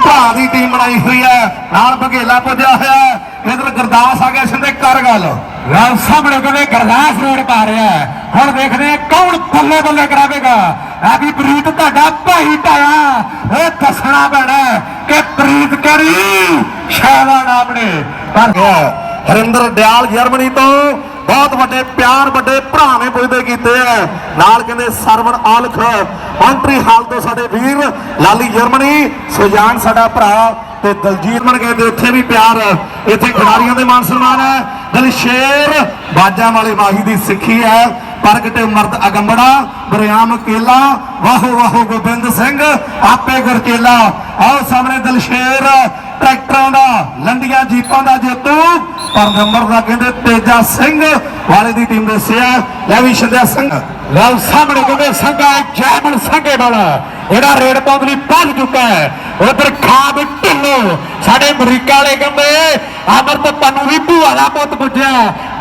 ਭਰਾ ਦੀ ਟੀਮ ਬਣਾਈ ਹੋਈ ਹੈ। ਨਾਲ ਬਘੇਲਾ ਪੁੱਜਿਆ ਹੋਇਆ ਹੈ। ਇਧਰ ਗੁਰਦਾਸ ਆ ਗਿਆ ਸਿੰਦੇ ਕਰ ਗੱਲ ਨਾਲ ਸਾਹਮਣੇ ਕਹਿੰਦੇ, ਗਰਦਾਸ ਰੇਡ ਪਾ ਰਿਹਾ ਹੁਣ ਦੇਖਦੇ ਹਾਂ ਕੌਣ ਬੱਲੇ ਬੱਲੇ ਕਰਾਵੇਗਾ ਆ ਵੀ ਪ੍ਰੀਤ, ਤੁਹਾਡਾ ਭਾਈ ਟਾਇਆ ਇਹ ਦੱਸਣਾ ਪੈਣਾ ਕਿ ਪ੍ਰੀਤ ਕਿਹੜੀ ਸ਼ਾਹਦਾ ਨਾਮ ਨੇ। ਪਰ ਹਰਿੰਦਰ ਦਿਆਲ ਜਰਮਨੀ ਤੋਂ ਬਹੁਤ ਵੱਡੇ ਪਿਆਰ, ਵੱਡੇ ਭਰਾ ਨੇ ਪੁੱਜਦੇ ਕੀਤੇ ਐ ਨਾਲ ਕਹਿੰਦੇ, ਸਰਵਣ ਆਲਖ ਮੌਂਟਰੀ ਹਾਲ ਤੋਂ ਸਾਡੇ ਵੀਰ, ਲਾਲੀ ਜਰਮਨੀ, ਸੁਜਾਨ ਸਾਡਾ ਭਰਾ ਤੇ ਦਲਜੀਤ ਮਨ ਕਹਿੰਦੇ ਉੱਥੇ ਵੀ ਪਿਆਰ ਇੱਥੇ ਖਿਡਾਰੀਆਂ ਦੇ ਮਾਨ ਸਨਮਾਨ ਹੈ। ਦਲਸ਼ੇਰ ਬਾਜਾਂ ਵਾਲੇ ਮਾਹੀ ਦੀ ਸਿੱਖੀ ਹੈ। ਪ੍ਰਗਟ ਮਰਦ ਅਗੰਬੜਾ, ਬਰਿਆਮ ਕੇਲਾ, ਵਾਹੋ ਵਾਹੋ ਗੋਬਿੰਦ ਸਿੰਘ, ਆਪੇ ਗੁਰਚੇਲਾ ਆਓ ਸਾਹਮਣੇ ਦਲਸ਼ੇਰ ਟਰੈਕਟਰਾਂ ਦਾ, ਲੰਡੀਆਂ ਜੀਪਾਂ ਦਾ ਜੇਤੂ। ਪਰ ਨੰਬਰ ਦਾ ਕਹਿੰਦੇ ਤੇਜਾ ਸਿੰਘ, ਵਾਲੇ ਦੀ ਟੀਮ ਦੇ ਸਿਆ। ਲੈ ਵੀ ਸ਼ਿੰਦਿਆ ਸਿੰਘ। ਲਓ ਸਾਹਮਣੇ ਕਹਿੰਦੇ ਸੰਗਾ ਜੈਮਨ ਸੰਗੇ ਵਾਲਾ। ਇਹਦਾ ਰੇਡ ਪਾਉਣ ਲਈ ਪਹੁੰਚ ਚੁੱਕਾ ਹੈ। ਉਧਰ ਖਾਬ ਢਿੱਲੋ। ਸਾਡੇ ਅਮਰੀਕਾ ਵਾਲੇ ਕਹਿੰਦੇ, ਅਮਰਤ ਪੰਨੂ ਵੀ ਭੂਆ ਦਾ ਪੁੱਤ ਪੁੱਜਿਆ।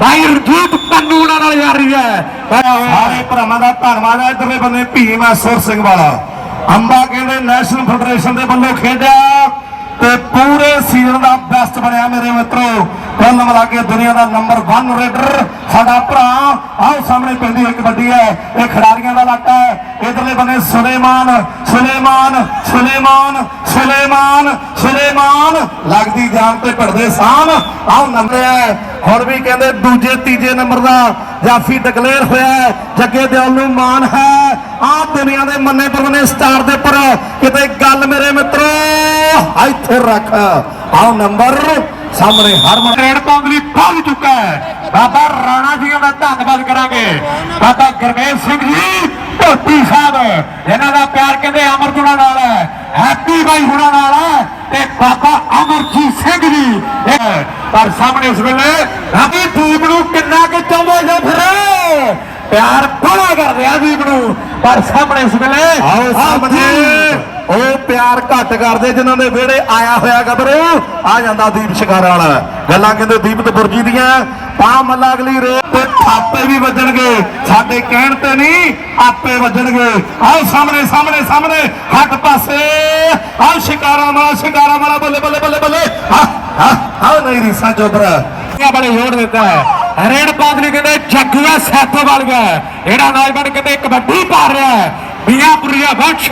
ਭਾਈ ਰਣਜੀਤ ਪੰਨੂ ਉਹਨਾਂ ਨਾਲ ਯਾਰੀ ਹੈ। ਸਾਰੇ ਭਰਾਵਾਂ ਦਾ ਧੰਨਵਾਦ ਹੈ। ਇਧਰਲੇ ਬੰਦੇ ਭੀਮ ਹੈ ਸਿੰਘ ਵਾਲਾ। ਅੰਬਾ ਕਹਿੰਦੇ ਨੈਸ਼ਨਲ ਫੈਡਰੇਸ਼ਨ ਦੇ ਵੱਲੋਂ ਖੇਡਿਆ ਤੇ ਪੂਰੇ ਸੀਜ਼ਨ ਦਾ ਬੈਸਟ ਬਣਿਆ ਮੇਰੇ ਮਿੱਤਰੋ। ਕੁੱਲ ਮਿਲਾ ਕੇ ਦੁਨੀਆ ਦਾ ਨੰਬਰ 1 ਰੇਡਰ ਸਾਡਾ ਭਰਾ। ਆਓ ਸਾਹਮਣੇ ਪੈਂਦੀ ਇੱਕ ਵੱਡੀ ਹੈ, ਇਹ ਖਿਡਾਰੀਆਂ ਦਾ ਇਲਾਕਾ ਹੈ। ਇਧਰਲੇ ਬੰਦੇ ਸੁਲੇਮਾਨ ਸੁਲੇਮਾਨ ਸੁਲੇਮਾਨ ਸੁਲੇਮਾਨ ਸੁਲੇਮਾਨ। ਲੱਗਦੀ ਜਾਨ ਤੇ ਪੜਦੇ ਸਾਹਮ ਆਓ ਨੰਬਰ ਹੈ। ਹੁਣ ਵੀ ਕਹਿੰਦੇ ਦੂਜੇ, ਤੀਜੇ ਨੰਬਰ ਦਾ ਜਾਫੀ ਡਿਕਲੇਅਰ ਹੋਇਆ ਜੱਗੇ ਦਿਆਲ ਨੂੰ ਮਾਣ ਹੈ। ਆਹ ਦੁਨੀਆ ਦੇ ਮੰਨੇ ਪਰਮਨੇ ਸਟਾਰ ਦੇ ਉੱਪਰ ਕਿਤੇ ਗੱਲ ਮੇਰੇ ਮਿੱਤਰੋ ਇੱਥੇ ਰੱਖ। ਆਓ ਨੰਬਰ ਸਾਹਮਣੇ ਹਰਮਨ ਰੇਡ ਪਾਉਣ ਲਈ ਪਹੁੰਚ ਚੁੱਕਾ ਹੈ। ਬਾਬਾ ਰਾਣਾ ਜੀ ਦਾ ਧੰਨਵਾਦ ਕਰਾਂਗੇ। ਬਾਬਾ ਗੁਰਮੇਲ ਸਿੰਘ ਜੀ ਢੋਟੀ ਸਾਹਿਬ ਇਹਨਾਂ ਦਾ ਪਿਆਰ ਕਹਿੰਦੇ ਅਮਰਜੁਣਾ ਨਾਲ ਹੈ ਹੈਪੀ ਬਾਈ ਹੁਣਾਂ ਨਾਲ ਹੈ ਤੇ ਬਾਬਾ ਅਮਰਜੀਤ ਸਿੰਘ ਜੀ। ਪਰ ਸਾਹਮਣੇ ਇਸ ਵੇਲੇ ਰਾਬੀ ਦੀਪ ਨੂੰ ਕਿੰਨਾ ਕਿ ਚਾਹੁੰਦੇ ਜਾਂ ਫਿਰ? ਪਿਆਰ ਬੜਾ ਕਰਦੇ ਆ ਦੀਪ ਨੂੰ। ਪਰ ਸਾਹਮਣੇ ਇਸ ਵੇਲੇ ਆਓ ਸਾਹਮਣੇ। ਉਹ ਪਿਆਰ ਘੱਟ ਕਰਦੇ ਜਿਨ੍ਹਾਂ ਦੇ ਵਿਹੜੇ ਆਇਆ ਹੋਇਆ ਗੱਭਰੂ ਆ ਜਾਂਦਾ ਦੀਪ ਸ਼ਿਕਾਰਾ ਵਾਲਾ। ਗੱਲਾਂ ਕਹਿੰਦੇ ਦੀਪ ਤੇ ਬੁਰਜੀ ਦੀਆਂ। ਪਾ ਮੱਲਾ ਅਗਲੀ ਰੇ ਤੇ ਥਾਪੇ ਵੀ ਵੱਜਣਗੇ। ਸਾਡੇ ਕਹਿਣ ਤੇ ਨਹੀਂ, ਆਪੇ ਵੱਜਣਗੇ। ਆਓ ਸਾਹਮਣੇ ਸਾਹਮਣੇ ਸਾਹਮਣੇ ਹੱਥ ਪਾਸੇ। ਆਓ ਸ਼ਿਕਾਰਾ ਵਾਲਾ ਸ਼ਿਕਾਰਾ ਵਾਲਾ, ਬੱਲੇ ਬੱਲੇ ਬੱਲੇ ਬੱਲੇ। ਹਾਂ ਹਾਂ ਆਓ ਨਹੀਂ ਰੀਸਾ ਚੋਬਰਾ ਇਹ ਬੜੇ ਜੋੜ ਦਿੱਤਾ ਹੈ। ਰੇਡ ਪਾਦਲੀ ਕਹਿੰਦੇ, ਜੱਗੂਆ ਸੈਥੋ ਵਾਲ ਗਿਆ। ਇਹਦਾ ਨੌਜਵਾਨ ਕਹਿੰਦੇ, ਕਬੱਡੀ ਪਾ ਰਿਹਾ ਹੈ। ਮੀਆਂਪੁਰੀਆ ਬਖਸ਼।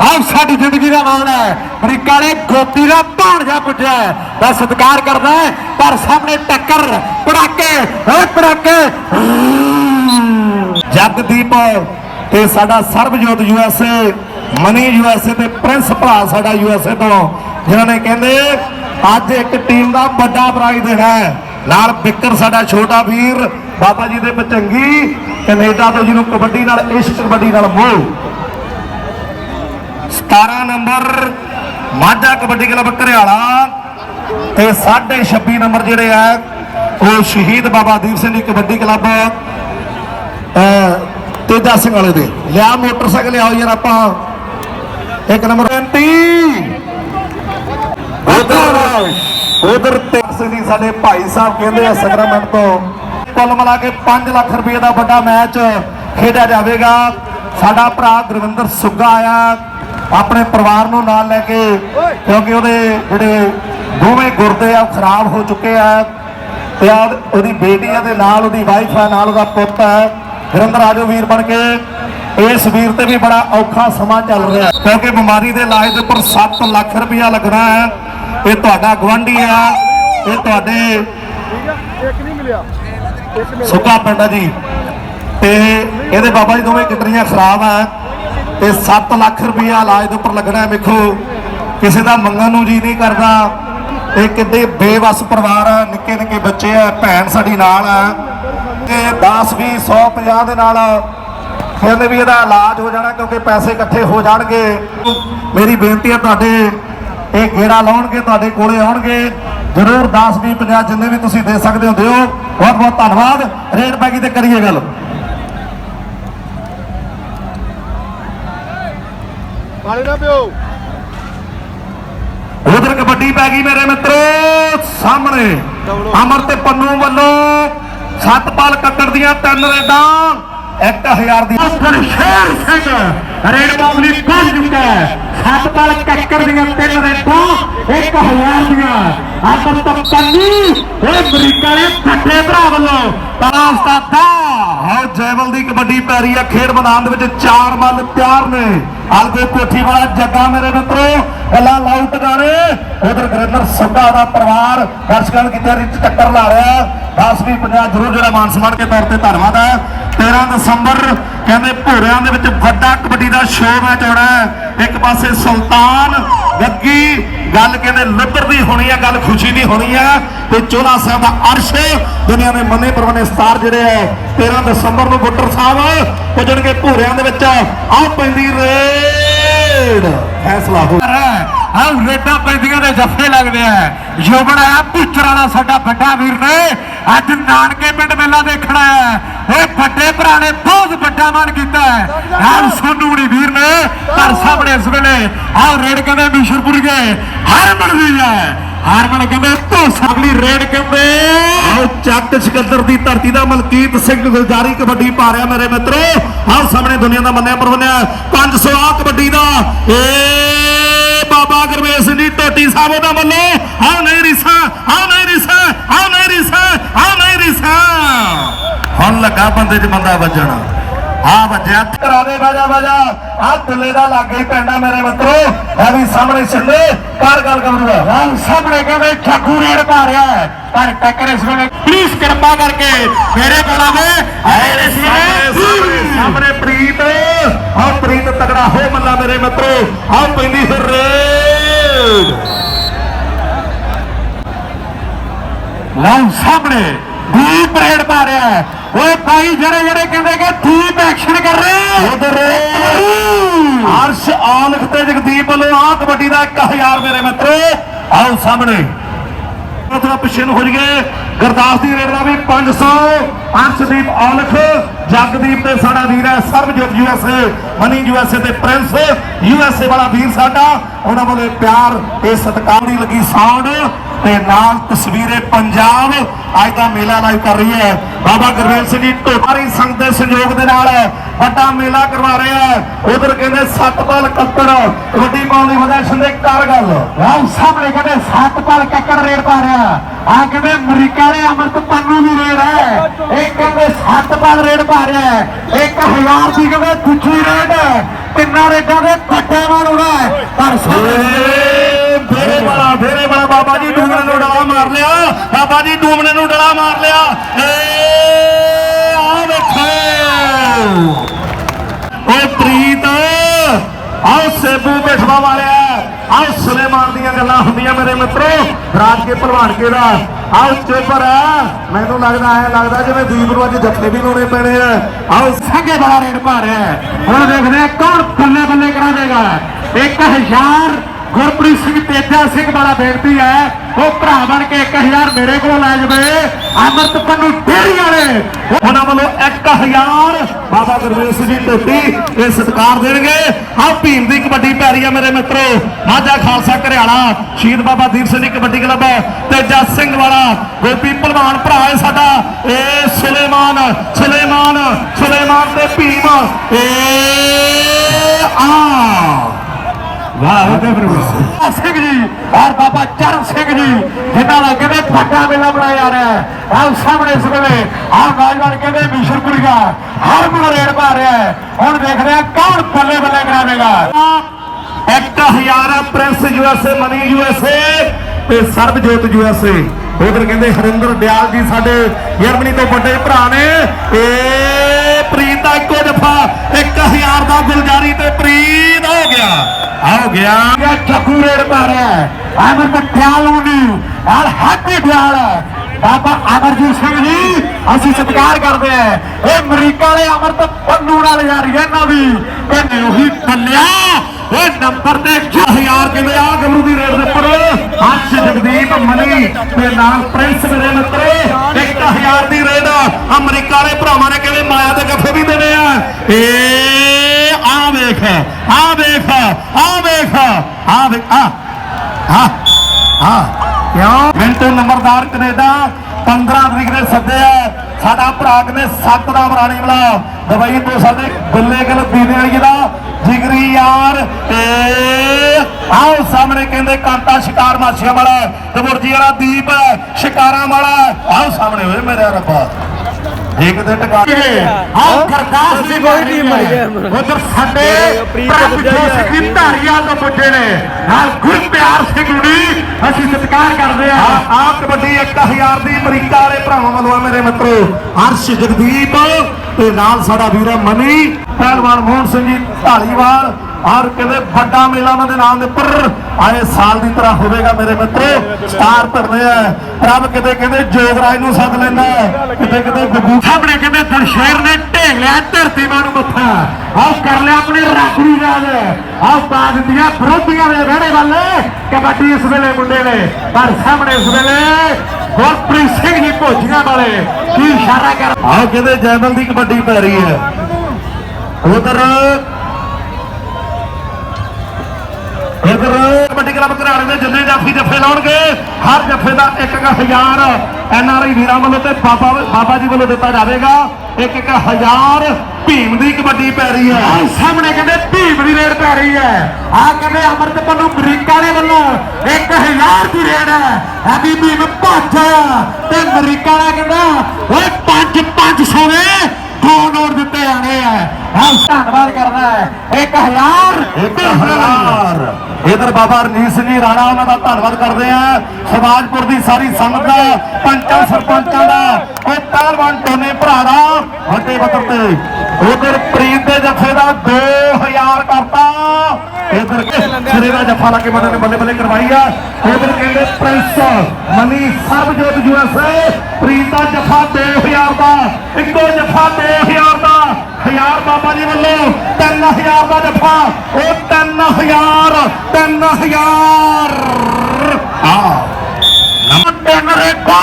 ਆਹ ਸਾਡੀ ਜ਼ਿੰਦਗੀ ਦਾ ਮਾਣ ਹੈ। ਅਮਰੀਕਾ ਵਾਲੇ ਗੋਪੀ ਦਾ ਭਾਣਜਾ ਪੁੱਜਿਆ ਹੈ। ਸਤਿਕਾਰ ਕਰਦਾ ਪਰ ਸਾਹਮਣੇ ਟੱਕਰ, ਪੜਾਕੇ, ਓਏ ਪੜਾਕੇ। ਜਗਦੀਪ ਤੇ ਸਾਡਾ ਸਰਬਜੋਤ ਯੂਐਸਏ ਮਨੀ ਯੂਐਸਏ ਤੇ ਪ੍ਰਿੰਸ ਭਰਾ ਸਾਡਾ ਯੂਐਸਏ ਤੋਂ। ਜਿਨ੍ਹਾਂ ਨੇ ਕਹਿੰਦੇ, ਅੱਜ ਇੱਕ ਟੀਮ ਦਾ ਵੱਡਾ ਪ੍ਰਾਈਜ਼ ਦੇਣਾ ਹੈ। ਨਾਲ ਬਿੱਕਰ ਸਾਡਾ ਛੋਟਾ ਵੀਰ, ਬਾਬਾ ਜੀ ਦੇ ਬਚੰਗੀ ਕੈਨੇਡਾ ਤੋਂ ਜਿਹਨੂੰ ਕਬੱਡੀ ਨਾਲ, ਇਸ਼ਕ ਕਬੱਡੀ ਨਾਲ ਮੋਹ। 17 ਨੰਬਰ, ਮਾਝਾ ਕਬੱਡੀ ਕਲੱਬ ਘਰਿਆਲਾ ਤੇ 26 ਨੰਬਰ ਜਿਹੜੇ ਆ, ਉਹ ਸ਼ਹੀਦ ਬਾਬਾ ਦੀਪ ਸਿੰਘ ਜੀ ਕਬੱਡੀ ਕਲੱਬ ਤੇਜਾ ਸਿੰਘ ਵਾਲੇ ਦੇ। ਲਿਆ ਮੋਟਰਸਾਈਕਲ, ਲਿਆਓ ਯਾਰ ਆਪਾਂ। ਇੱਕ ਨੰਬਰ 35 ਉਧਰ ਉਧਰ ਸਿੰਘ ਜੀ ਸਾਡੇ ਭਾਈ ਸਾਹਿਬ ਕਹਿੰਦੇ ਆ ਸੰਗਰਾਮੈਂਟ ਤੋਂ ਕੁੱਲ ਮਿਲਾ ਕੇ 5 ਲੱਖ ਰੁਪਏ ਦਾ ਵੱਡਾ ਮੈਚ ਖੇਡਿਆ ਜਾਵੇਗਾ। ਸਾਡਾ ਭਰਾ ਗੁਰਵਿੰਦਰ ਸੁੱਗਾ ਆਇਆ। ਆਪਣੇ ਪਰਿਵਾਰ ਨੂੰ ਨਾਲ ਲੈ ਕੇ, ਕਿਉਂਕਿ ਉਹਦੇ ਜਿਹੜੇ ਦੋਵੇਂ ਗੁਰਦੇ ਆ, ਉਹ ਖਰਾਬ ਹੋ ਚੁੱਕੇ ਆ। ਤੇ ਆ ਉਹਦੀ ਬੇਟੀ ਆ ਤੇ ਨਾਲ ਉਹਦੀ ਵਾਈਫ ਆ, ਨਾਲ ਉਹਦਾ ਪੁੱਤ ਹੈ ਵਿਰਿੰਦਰ ਆਜੋ ਵੀਰ ਬਣ ਕੇ। ਇਸ ਵੀਰ ਤੇ ਵੀ ਬੜਾ ਔਖਾ ਸਮਾਂ ਚੱਲ ਰਿਹਾ ਕਿਉਂਕਿ ਬਿਮਾਰੀ ਦੇ ਇਲਾਜ ਦੇ ਉੱਪਰ 7 ਲੱਖ ਰੁਪਇਆ ਲੱਗਣਾ ਹੈ। ਇਹ ਤੁਹਾਡਾ ਗਵੰਡੀ ਆ। ਇਹ ਤੁਹਾਡੇ ਇੱਕ ਨਹੀਂ ਮਿਲਿਆ ਸੁੱਕਾ ਪਿੰਡ ਆ ਜੀ। ਤੇ ਇਹਦੇ ਬਾਬਾ ਜੀ ਦੋਵੇਂ ਕਿਡਨੀਆਂ ਖਰਾਬ ਆ। ਤੇ 7 ਲੱਖ ਰੁਪਇਆ ਇਲਾਜ ਦੇ ਉੱਪਰ ਲੱਗਣਾ ਵੇਖੋ ਕਿਸੇ ਦਾ ਮੰਗਣ ਨੂੰ ਜੀ ਨਹੀਂ ਕਰਦਾ। ਇਹ ਕਿੱਡੇ ਬੇਵਸ ਪਰਿਵਾਰ ਆ, ਨਿੱਕੇ ਨਿੱਕੇ ਬੱਚੇ ਆ, ਭੈਣ ਸਾਡੀ ਨਾਲ ਆ। ਤੇ 10 20 100 50 ਦੇ ਨਾਲ ਕਹਿੰਦੇ ਵੀ ਇਹਦਾ ਇਲਾਜ ਹੋ ਜਾਣਾ ਕਿਉਂਕਿ ਪੈਸੇ ਇਕੱਠੇ ਹੋ ਜਾਣਗੇ। ਮੇਰੀ ਬੇਨਤੀ ਹੈ ਤੁਹਾਡੇ, ਇਹ ਗੇੜਾ ਲਾਉਣਗੇ, ਤੁਹਾਡੇ ਕੋਲੇ ਆਉਣਗੇ। ਜ਼ਰੂਰ 10 20 50 ਜਿੰਨੇ ਵੀ ਤੁਸੀਂ ਦੇ ਸਕਦੇ ਹੋ। ਦਿਓ ਬਹੁਤ ਬਹੁਤ ਧੰਨਵਾਦ। ਰੇਟ ਪੈਗੀ ਤੇ ਕਰੀਏ ਗੱਲ। ਪਾਣੀ ਨਾ ਪਿਓ। ਉਧਰ ਕਬੱਡੀ ਪੈ ਗਈ ਮੇਰੇ ਮਿੱਤਰੋ ਸਾਹਮਣੇ ਅਮਰ ਤੇ ਪੰਨੂ ਵੱਲੋਂ ਸਤਪਾਲ ਕੱਕੜ ਦੀਆਂ ਤਿੰਨ ਰੇਡਾਂ 1000 ਦੀ ਸ਼ੇਰ ਸਿੰਘ ਰੇਡ ਮਾਮਲੀ ਪਹੁੰਚ ਚੁੱਕਾ ਹੈ। ਸਤਪਾਲ ਕੱਕਰ ਦੀਆਂ ਤਿੰਨ ਰੇਟਾਂ 1000 ਦੀਆਂ। ਆਪਸ ਤੋਂ ਇਹ ਅਮਰੀਕਾ ਦੇ ਫੱਟੇ ਭਰਾ ਵੱਲੋਂ ਤਲਾ ਉਸਤਾਦਾ ਆਓ ਜੈਵਲ ਦੀ ਕਬੱਡੀ ਪੈ ਰਹੀ ਹੈ ਖੇਡ ਮੈਦਾਨ ਦੇ ਵਿੱਚ ਚਾਰ ਮੱਲ ਤਿਆਰ ਨੇ। ਅਲਗੋ ਕੋਠੀ ਵਾਲਾ ਜੱਗਾ ਮੇਰੇ ਮਿੱਤਰੋ ਗੱਲਾਂ ਲਾਊਟ ਗਾਣੇ। ਉਧਰ ਗੁਰਿੰਦਰ ਸੰਧਾ ਦਾ ਪਰਿਵਾਰ ਦਰਸ਼ਕਾਂ ਦੀ ਤਿਆਰੀ ਚ ਟੱਕਰ ਲਾ ਰਿਹਾ। 10 ਵੀ 50 ਜ਼ਰੂਰ ਜਿਹੜਾ ਮਾਨ ਸਨਮਾਨ ਕੇ ਤੌਰ ਤੇ ਧੰਨਵਾਦ ਹੈ। 13 ਦਸੰਬਰ, ਕਹਿੰਦੇ ਭੋਰਿਆਂ ਦੇ ਵਿੱਚ ਵੱਡਾ ਕਬੱਡੀ ਦਾ ਸ਼ੋਅ ਮੈਚ ਹੋਣਾ ਹੈ। ਇੱਕ ਪਾਸੇ ਸੁਲਤਾਨ ਗੱਗੀ, ਗੱਲ ਕਹਿੰਦੇ ਲੱਭਰ ਦੀ ਹੋਣੀ ਹੈ ਗੱਲ ਖੁਸ਼ੀ ਦੀ ਹੋਣੀ ਹੈ ਤੇ ਚੋਲਾ ਸਾਹਿਬ ਦਾ ਅਰਸ਼ ਦੁਨੀਆ ਦੇ ਮੰਨੇ ਪਰਵਨੇ ਸਟਾਰ ਜਿਹੜੇ ਹੈ 13 ਦਸੰਬਰ ਨੂੰ ਗੁੱਟਰ ਸਾਹਿਬ ਪੁੱਜਣਗੇ ਭੋਰਿਆਂ ਦੇ ਵਿੱਚ। ਆਹ ਪੈਂਦੀ ਰੇਡ। ਫੈਸਲਾ ਹੋ ਆ ਰੇਡਾਂ ਪੈਂਦੀਆਂ ਦੇ ਜੱਫੇ ਲੱਗਦੇ ਆ। ਯੋਬਨ ਆ ਪੁੱਛਰ ਵਾਲਾ ਸਾਡਾ ਵੱਡਾ ਵੀਰ ਨੇ। ਅੱਜ ਨਾਨਕੇ ਪਿੰਡ ਮੇਲਾ ਦੇਖਣਾ ਹੈ। ਇਹ ਵੱਡੇ ਭਰਾ ਨੇ ਬਹੁਤ ਵੱਡਾ ਮਾਨ ਕੀਤਾ ਹੈ। ਆ ਸੋਨੂੜੀ ਵੀਰ ਨੇ ਪਰ ਸਾਹਮਣੇ ਇਸ ਵੇਲੇ। ਆ ਰੇਡ ਕਹਿੰਦੇ ਮਿਸ਼ਰਪੁਰ ਗਏ। ਹਰਮਨ ਵੀ ਹੈ। ਹਰਮਨ ਕਹਿੰਦੇ ਤੂੰ ਸਾਗਲੀ ਰੇਡ ਕਹਿੰਦੇ। ਆਓ ਚੱਕ ਸਿਕੰਦਰ ਦੀ ਧਰਤੀ ਦਾ ਮਲਕੀਤ ਸਿੰਘ ਗੁਲਜਾਰੀ ਕਬੱਡੀ ਪਾ ਰਿਹਾ ਮੇਰੇ ਮਿੱਤਰੋ। ਆਹ ਸਾਹਮਣੇ ਦੁਨੀਆ ਦਾ ਮੰਨਿਆ ਪਰਵਨਿਆ 500 ਆ ਕਬੱਡੀ ਦਾ। ਏ ਬਾਬਾ ਗੁਰਮੇਲ ਸਿੰਘ ਦੀ ਟੋਟੀ ਸਾਹਿਬ ਦਾ ਵੱਲੋਂ ਆਹ ਨਹੀਂ ਰਿਸਾ ਆਹ ਨਹੀਂ ਰਿਸਾ ਆਹ ਨਹੀਂ ਰਿਸਾ ਆਹ ਨਹੀਂ ਰਿਸਾ। ਹੁਣ ਲੱਗਾ ਬੰਦੇ 'ਚ ਬੰਦਾ ਵੱਜਣਾ। ਆ ਵੱਜਿਆ ਕਰਾ ਦੇ, ਬਾਜਾ ਬਾਜਾ। ਆ ਦੁੱਲੇ ਦਾ ਲਾਗੇ ਪੈਂਦਾ ਮੇਰੇ ਮਿੱਤਰੋ। ਇਹ ਵੀ ਸਾਹਮਣੇ ਛੱਲੇ ਕਰ ਗੱਲ ਕਰੂਗਾ ਆਹ ਸਾਹਮਣੇ ਕਹਿੰਦੇ ਠੱਗੂ ਰੇੜ ਪਾ ਰਿਹਾ ਹੈ। ਪਰ ਟੱਕਰ ਇਸ ਵੇਲੇ। ਪਲੀਜ਼ ਕਿਰਪਾ ਕਰਕੇ ਮੇਰੇ ਕੋਲ ਆਵੇ ਐ ਇਸ ਸਾਹਮਣੇ ਸਾਹਮਣੇ ਪ੍ਰੀਤ। ਆ ਪ੍ਰੀਤ ਤਗੜਾ ਹੋ ਮੱਲਾ ਮੇਰੇ ਮਿੱਤਰੋ। ਆ ਪੈਂਦੀ ਫਿਰ ਰੇਡ। ਲਓ ਸਾਹਮਣੇ ਦੀਪ ਰੇਡ ਹੈ। ਓਏ ਭਾਈ ਜਿਹੜੇ ਜਿਹੜੇ ਕਹਿੰਦੇ ਕਿ ਦੀਪ ਐਕਸ਼ਨ ਕਰ ਰਹੇ ਉਧਰ ਅਰਸ਼ ਆਲਖ ਤੇ ਜਗਦੀਪ ਵੱਲੋਂ ਆ ਕਬੱਡੀ ਦਾ 1000 ਮੇਰੇ ਮਿੱਤਰੋ। ਆਓ ਸਾਹਮਣੇ। ਥੋੜਾ ਪਿੱਛੇ ਨੂੰ ਹੋ ਜਗੇ ਗੁਰਦਾਸ ਦੀ ਰੇਡ ਦਾ ਵੀ 500 ਅੰਸ਼ਦੀਪ ਔਲਖ, ਜਗਦੀਪ ਤੇ ਸਾਡਾ ਵੀਰ ਹੈ ਸਰਬਜੋਤ ਯੂਐਸਏ ਮਨੀ ਯੂਐਸਏ ਤੇ ਪ੍ਰਿੰਸ। ਯੂਐਸਏ ਵਾਲਾ ਵੀਰ ਸਾਡਾ। ਉਹਨਾਂ ਵੱਲੋਂ ਪਿਆਰ, ਇਹ ਸਤਿਕਾਰ ਦੀ ਲੱਗੀ ਸਾਊਂਡ ਤੇ ਨਾਲ ਤਸਵੀਰੇ ਪੰਜਾਬ। ਅੱਜ ਦਾ ਮੇਲਾ ਲਾਈਵ ਕਰ ਰਹੀ ਹੈ। ਬਾਬਾ ਗੁਰਵੇਲ ਸਿੰਘ ਜੀ ਢੋਟਾਰੀ ਸੰਘ ਦੇ ਸਹਿਯੋਗ ਦੇ ਨਾਲ ਵੱਡਾ ਮੇਲਾ ਕਰਵਾ ਰਿਹਾ ਹੈ ਉਧਰ ਕਹਿੰਦੇ ਸਤਪਾਲ ਕੱਕੜ, ਕਬੱਡੀ ਪਾਉਣ ਦੀ ਵਜ੍ਹਾ ਸੰਦੇ ਕਰ ਗੱਲ ਲਓ ਸਾਹਮਣੇ ਕਹਿੰਦੇ ਸਤਪਾਲ ਕੱਕੜ ਰੇਡ ਪਾ ਰਿਹਾ। ਆ ਕਹਿੰਦੇ ਅਮਰੀਕਾ ਦੇ ਅਮਰਤ ਪੰਨੂ ਦੀ ਰੇਡ ਹੈ। ਇਹ ਕਹਿੰਦੇ ਸਤਪਾਲ ਰੇਡ ਪਾ ਰਿਹਾ ਹੈ। 1000 ਦੀ ਕਹਿੰਦੇ ਦੂਜੀ ਰੇਡ ਤਿੰਨਾਂ ਰੇਡਾਂ ਦੇ ਵੱਡੇ ਮਾਰ ਹੋਣਾ ਪਰ ਏ ਫੇਰੇ ਵਾਲਾ ਫੇਰੇ ਵਾਲਾ ਬਾਬਾ ਜੀ ਡੂਮਣੇ ਨੂੰ ਡਲਾ ਮਾਰ ਲਿਆ। ਬਾਬਾ ਜੀ ਡੂਮਣੇ ਨੂੰ ਡਲਾ ਮਾਰ ਲਿਆ। ਏ, ਆ ਵੇਖੋ। ਓ ਪ੍ਰੀਤ ਆਓ ਸੇਬੂ ਬੈਠਵਾ ਵਾਲਿਆ ਆਓ ਸੁਲੇਮਾਨ ਦੀਆਂ ਗੱਲਾਂ ਹੁੰਦੀਆਂ ਮੇਰੇ ਮਿੱਤਰੋ। ਰਾਜ ਕੇ ਭਲਵਾਨ ਕੇ ਦਾ ਆਓ ਚੇਪਰ ਆ। ਮੈਨੂੰ ਲੱਗਦਾ, ਐ ਲੱਗਦਾ ਜਿਵੇਂ ਦੀਪ ਨੂੰ ਅੱਜ ਜੱਫੇ ਵੀ ਲਾਉਣੇ ਪੈਣੇ ਆ। ਆਓ ਸੰਗੇ ਬੜਾ ਰੇਡ ਹੁਣ ਦੇਖਦੇ ਹਾਂ ਕੌਣ ਬੱਲੇ ਬੱਲੇ ਕਰਾ ਦੇਗਾ। ਇੱਕ ਹਜ਼ਾਰ ਗੁਰਪ੍ਰੀਤ ਸਿੰਘ ਤੇਜਾ ਸਿੰਘ ਵਾਲਾ ਬੇਨਤੀ ਹੈ, ਉਹ ਭਰਾ ਬਣ ਕੇ 1000 ਮੇਰੇ ਕੋਲ ਲੈ ਜਾਵੇ। ਅਮਰਤ ਪੰਨੂ ਢੇਰੀ ਵਾਲੇ। ਉਹਨਾਂ ਵੱਲੋਂ 1000 ਬਾਬਾ ਗੁਰਵੇਲ ਜੀ ਟੋਟੀ ਇਹ ਸਤਿਕਾਰ ਦੇਣਗੇ। ਆਹ ਭੀਮ ਦੀ ਕਬੱਡੀ ਪੈਰੀ ਆ ਮੇਰੇ ਮਿੱਤਰੋ। ਮਾਝਾ ਖਾਲਸਾ ਘਰਿਆਲਾ, ਸ਼ਹੀਦ ਬਾਬਾ ਦੀਪ ਸਿੰਘ ਦੀ ਕਬੱਡੀ ਕਲੱਬ ਤੇਜਾ ਸਿੰਘ ਵਾਲਾ, ਗੋਪੀ ਭਲਵਾਨ ਭਰਾ ਹੈ ਸਾਡਾ। ਇਹ ਸੁਲੇਮਾਨ ਸੁਲੇਮਾਨ ਸੁਲੇਮਾਨ ਤੇ ਭੀਮ। ਏ ਵਾਹ ਸਿੰਘ ਜੀ ਔਰ ਬਾਬਾ ਚਰਨ ਸਿੰਘ ਜੀ ਜਿਨ੍ਹਾਂ ਦਾ ਕਹਿੰਦੇ ਵੱਡਾ ਮੇਲਾ ਬਣਾਇਆ ਰਿਹਾ ਹੈ। ਆਹ ਸਾਹਮਣੇ ਇਸ ਵੇਲੇ ਆਹ ਨੌਜਵਾਨ ਕਹਿੰਦੇ ਮਿਸ਼ਰਪੁਰੀਆ ਹਰ ਮੁੰਡਾ ਰੇਡ ਪਾ ਰਿਹਾ ਹੈ। ਹੁਣ ਦੇਖਦੇ ਆ ਕੌਣ ਬੱਲੇ ਬੱਲੇ ਕਰਾਵੇਗਾ। ਇੱਕ ਹਜ਼ਾਰ ਪ੍ਰਿੰਸ ਯੂਐਸਏ ਮਨੀ ਯੂਐਸਏ ਤੇ ਸਰਬਜੋਤ ਯੂਐਸਏ ਉਧਰ ਕਹਿੰਦੇ ਹਰਿੰਦਰ ਦਿਆਲ ਜੀ ਸਾਡੇ ਜਰਮਨੀ ਤੋਂ ਵੱਡੇ ਭਰਾ ਨੇ। ਏ ਪ੍ਰੀਤ ਦਾ ਇੱਕੋ ਜਫਾ 1000 ਦਾ ਗੁਲਜਾਰੀ ਤੇ ਪ੍ਰੀਤ ਹੋ ਗਿਆ। ਹੋ ਗਿਆ। ਇਹ ਚੱਕੂ ਰੇਡ ਪਾ ਰਿਹਾ ਨੂੰ ਔਰ ਹਾਥੀ ਠਿਆਲ ਬਾਬਾ ਅਮਰਜੀਤ ਸਿੰਘ ਜੀ, ਅਸੀਂ ਸਤਿਕਾਰ ਕਰਦੇ ਹਾਂ। ਇਹ ਅਮਰੀਕਾ ਵਾਲੇ ਅਮਰਤ ਪੰਨੂ ਨਾਲ ਯਾਰੀ ਹੈ ਇਹਨਾਂ ਦੀ। ਕਹਿੰਦੇ ਉਹੀ ਪੱਲਿਆ ਇਹ ਨੰਬਰ ਤੇ 1000 ਕਿਵੇਂ ਆ ਗਮਰੂ ਦੀ ਰੇਡ ਦੇ ਉੱਪਰ। ਹਰਸ਼ ਜਗਦੀਪ ਮਨੀ ਤੇ ਨਾਲ ਪ੍ਰਿੰਸ ਮੇਰੇ ਮਿੱਤਰੇ। 1000 ਦੀ ਰੇਡ ਅਮਰੀਕਾ ਵਾਲੇ ਭਰਾਵਾਂ ਨੇ ਕਿਵੇਂ ਮਾਇਆ ਦੇ ਗੱਫੇ ਵੀ ਦੇਣੇ ਆ? ਏ ਆ ਵੇਖ ਆ ਵੇਖ ਆ ਵੇਖ ਆ ਵੇਖ ਆ ਆ ਆ ਕਿਉਂ? ਮਿੰਟੂ ਨੰਬਰਦਾਰ ਕੈਨੇਡਾ 15 ਤਰੀਕ ਦੇ ਸੱਦੇ ਆ। ਸਾਡਾ ਭਰਾ ਕਹਿੰਦੇ ਸੱਤ ਦਾ ਬਰਾਣੀ ਵਾਲਾ। ਦਵਾਈ ਤੋਂ ਸਾਡੇ ਗੁੱਲੇ ਗਲ ਦੀਨੇ ਵਾਲੀ ਦਾ ਜਿਗਰੀ ਯਾਰ। ਏ ਆਓ ਸਾਹਮਣੇ ਕਹਿੰਦੇ ਕਾਂਟਾ ਸ਼ਿਕਾਰ ਮਾਛੀਆਂ ਵਾਲਾ ਦਬੁਰਜੀ ਵਾਲਾ ਦੀਪ ਸ਼ਿਕਾਰਾਂ ਵਾਲਾ। ਆਓ ਸਾਹਮਣੇ ਹੋਏ ਮੇਰੇ ਰੱਬਾ। ਇੱਕ ਤੇ ਟਕਾ ਆਹ ਗਰਦਾਸ ਦੀ ਕੋਈ ਟੀਮ ਹੈ ਉਧਰ ਸਾਡੇ ਪ੍ਰਭਜੋਤ ਸਿੰਘ ਦੀ ਧਾਰੀਵਾਲ ਤੋਂ ਪੁੱਜੇ ਨੇ। ਨਾਲ ਗੁਰਪਿਆਰ ਸਿੰਘ ਜੀ ਅਸੀਂ ਸਤਿਕਾਰ ਕਰਦੇ ਆ ਆ ਕਬੱਡੀ 1000 ਦੀ ਅਮਰੀਕਾ ਵਾਲੇ ਭਰਾਵਾਂ ਵੱਲੋਂ ਮੇਰੇ ਮਿੱਤਰੋ। ਅਰਸ਼ ਜਗਦੀਪ ਤੇ ਨਾਲ ਸਾਡਾ ਵੀਰ ਮਨੀ। ਪਹਿਲਵਾਨ ਮੋਹਨ ਸਿੰਘ ਜੀ ਢਾਲੀਵਾਲ ਔਰ ਕਹਿੰਦੇ ਵੱਡਾ ਮੇਲਾ ਉਹਨਾਂ ਦੇ ਨਾਮ ਦੇ ਉੱਪਰ ਆਏ ਸਾਲ ਦੀ ਤਰ੍ਹਾਂ ਹੋਵੇਗਾ ਮੇਰੇ ਮਿੱਤਰੋ। ਸਟਾਰ ਧਰਨੇ ਆ। ਪ੍ਰਭ ਕਿਤੇ ਕਹਿੰਦੇ ਜੋਗਰਾਜ ਨੂੰ ਸੱਦ ਲੈਂਦਾ ਕਿਤੇ ਕਿਤੇ ਗੱਗੂ ਸਾਹਮਣੇ ਕਹਿੰਦੇ ਦਰਸ਼ੇਰ ਨੇ ਢੇਗ ਲਿਆ ਧਰਤੀ ਮਾਂ ਨੂੰ ਮੱਥਾ। ਆਹ ਕਰ ਲਿਆ ਆਪਣੇ ਰਾਖੜੀ ਰਾਜ। ਆਹ ਪਾ ਦਿੱਤੀਆਂ ਵਿਰੋਧੀਆਂ ਦੇ ਵਿਹੜੇ ਵੱਲ। ਕਬੱਡੀ ਇਸ ਵੇਲੇ ਮੁੰਡੇ ਨੇ। ਪਰ ਸਾਹਮਣੇ ਇਸ ਵੇਲੇ ਗੁਰਪ੍ਰੀਤ ਸਿੰਘ ਜੀ ਭੋਜੀਆਂ ਵਾਲੇ। ਕੀ ਇਸ਼ਾਰਾ ਕਰ ਆਹ ਕਹਿੰਦੇ ਜੈਮਲ ਦੀ ਕਬੱਡੀ ਪੈ ਰਹੀ ਹੈ। ਉਧਰ ਇਧਰ ਕਬੱਡੀ ਕਲੱਬ ਘਰਾੜੇ ਦੇ ਜਿੰਨੇ ਜਾਫੀ ਜੱਫੇ ਲਾਉਣਗੇ ਹਰ ਜੱਫੇ ਦਾ 1000 ਐਨ ਆਰ ਆਈ ਵੀਰਾਂ ਵੱਲੋਂ ਤੇ ਬਾਬਾ ਬਾਬਾ ਜੀ ਵੱਲੋਂ ਦਿੱਤਾ ਜਾਵੇਗਾ। 1000 ਭੀਮ ਦੀ ਕਬੱਡੀ ਪੈ ਰਹੀ ਹੈ। ਆਹ। ਸਾਹਮਣੇ ਕਹਿੰਦੇ ਭੀਮ ਦੀ ਰੇਡ ਪੈ ਰਹੀ ਹੈ। ਆਹ ਕਹਿੰਦੇ ਅਮਰਤ ਪੰਨੂ ਅਮਰੀਕਾ ਵਾਲੇ ਵੱਲੋਂ 1000 ਦੀ ਰੇਡ ਹੈ। ਐਬੀ ਭੀਮ ਭੱਜ ਤੇ ਅਮਰੀਕਾ ਵਾਲਾ ਕਹਿੰਦਾ ਓਏ 5 500 ਦੇ ਦੋ ਨੋਟ ਦਿੱਤੇ ਜਾਣੇ ਆ। ਆਹ ਧੰਨਵਾਦ ਕਰਦਾ ਹੈ। 1000 1000 ਇਧਰ ਬਾਬਾ ਰਣਜੀਤ ਸਿੰਘ ਜੀ, ਰਾਣਾ ਉਹਨਾਂ ਦਾ ਧੰਨਵਾਦ ਕਰਦੇ ਆ। ਸਮਾਜਪੁਰ ਦੀ ਸਾਰੀ ਸੰਗਤ ਦਾ, ਪੰਚਾਂ ਸਰਪੰਚਾਂ ਦਾ, ਉਹ ਪਹਿਲਵਾਨ ਟੋਨੇ ਭਰਾ ਦਾ ਵੱਡੇ ਪੱਧਰ ਤੇ। ਉਧਰ ਪ੍ਰੀਤ ਦੇ ਜੱਫੇ ਦਾ 2000 ਕਰਤਾ। ਇਧਰ ਸਿਰੇ ਦਾ ਜੱਫਾ ਲਾ ਕੇ ਬੰਦੇ ਨੇ ਬੱਲੇ ਬੱਲੇ ਕਰਵਾਈ ਆ। ਉਧਰ ਕਹਿੰਦੇ ਪ੍ਰਿੰਸ ਮਨੀ ਸਰਬਜੋਤ ਯੂਐਸਏ ਪ੍ਰੀਤ ਦਾ ਜੱਫਾ 2000 ਦਾ, ਇੱਕੋ ਜੱਫਾ 2000 ਦਾ। ਹਜ਼ਾਰ ਬਾਬਾ ਜੀ ਵੱਲੋਂ 3000 ਦਾ ਜੱਫਾ। ਉਹ 3000 3000 ਆ ਟੈਨਰੇ ਕੋ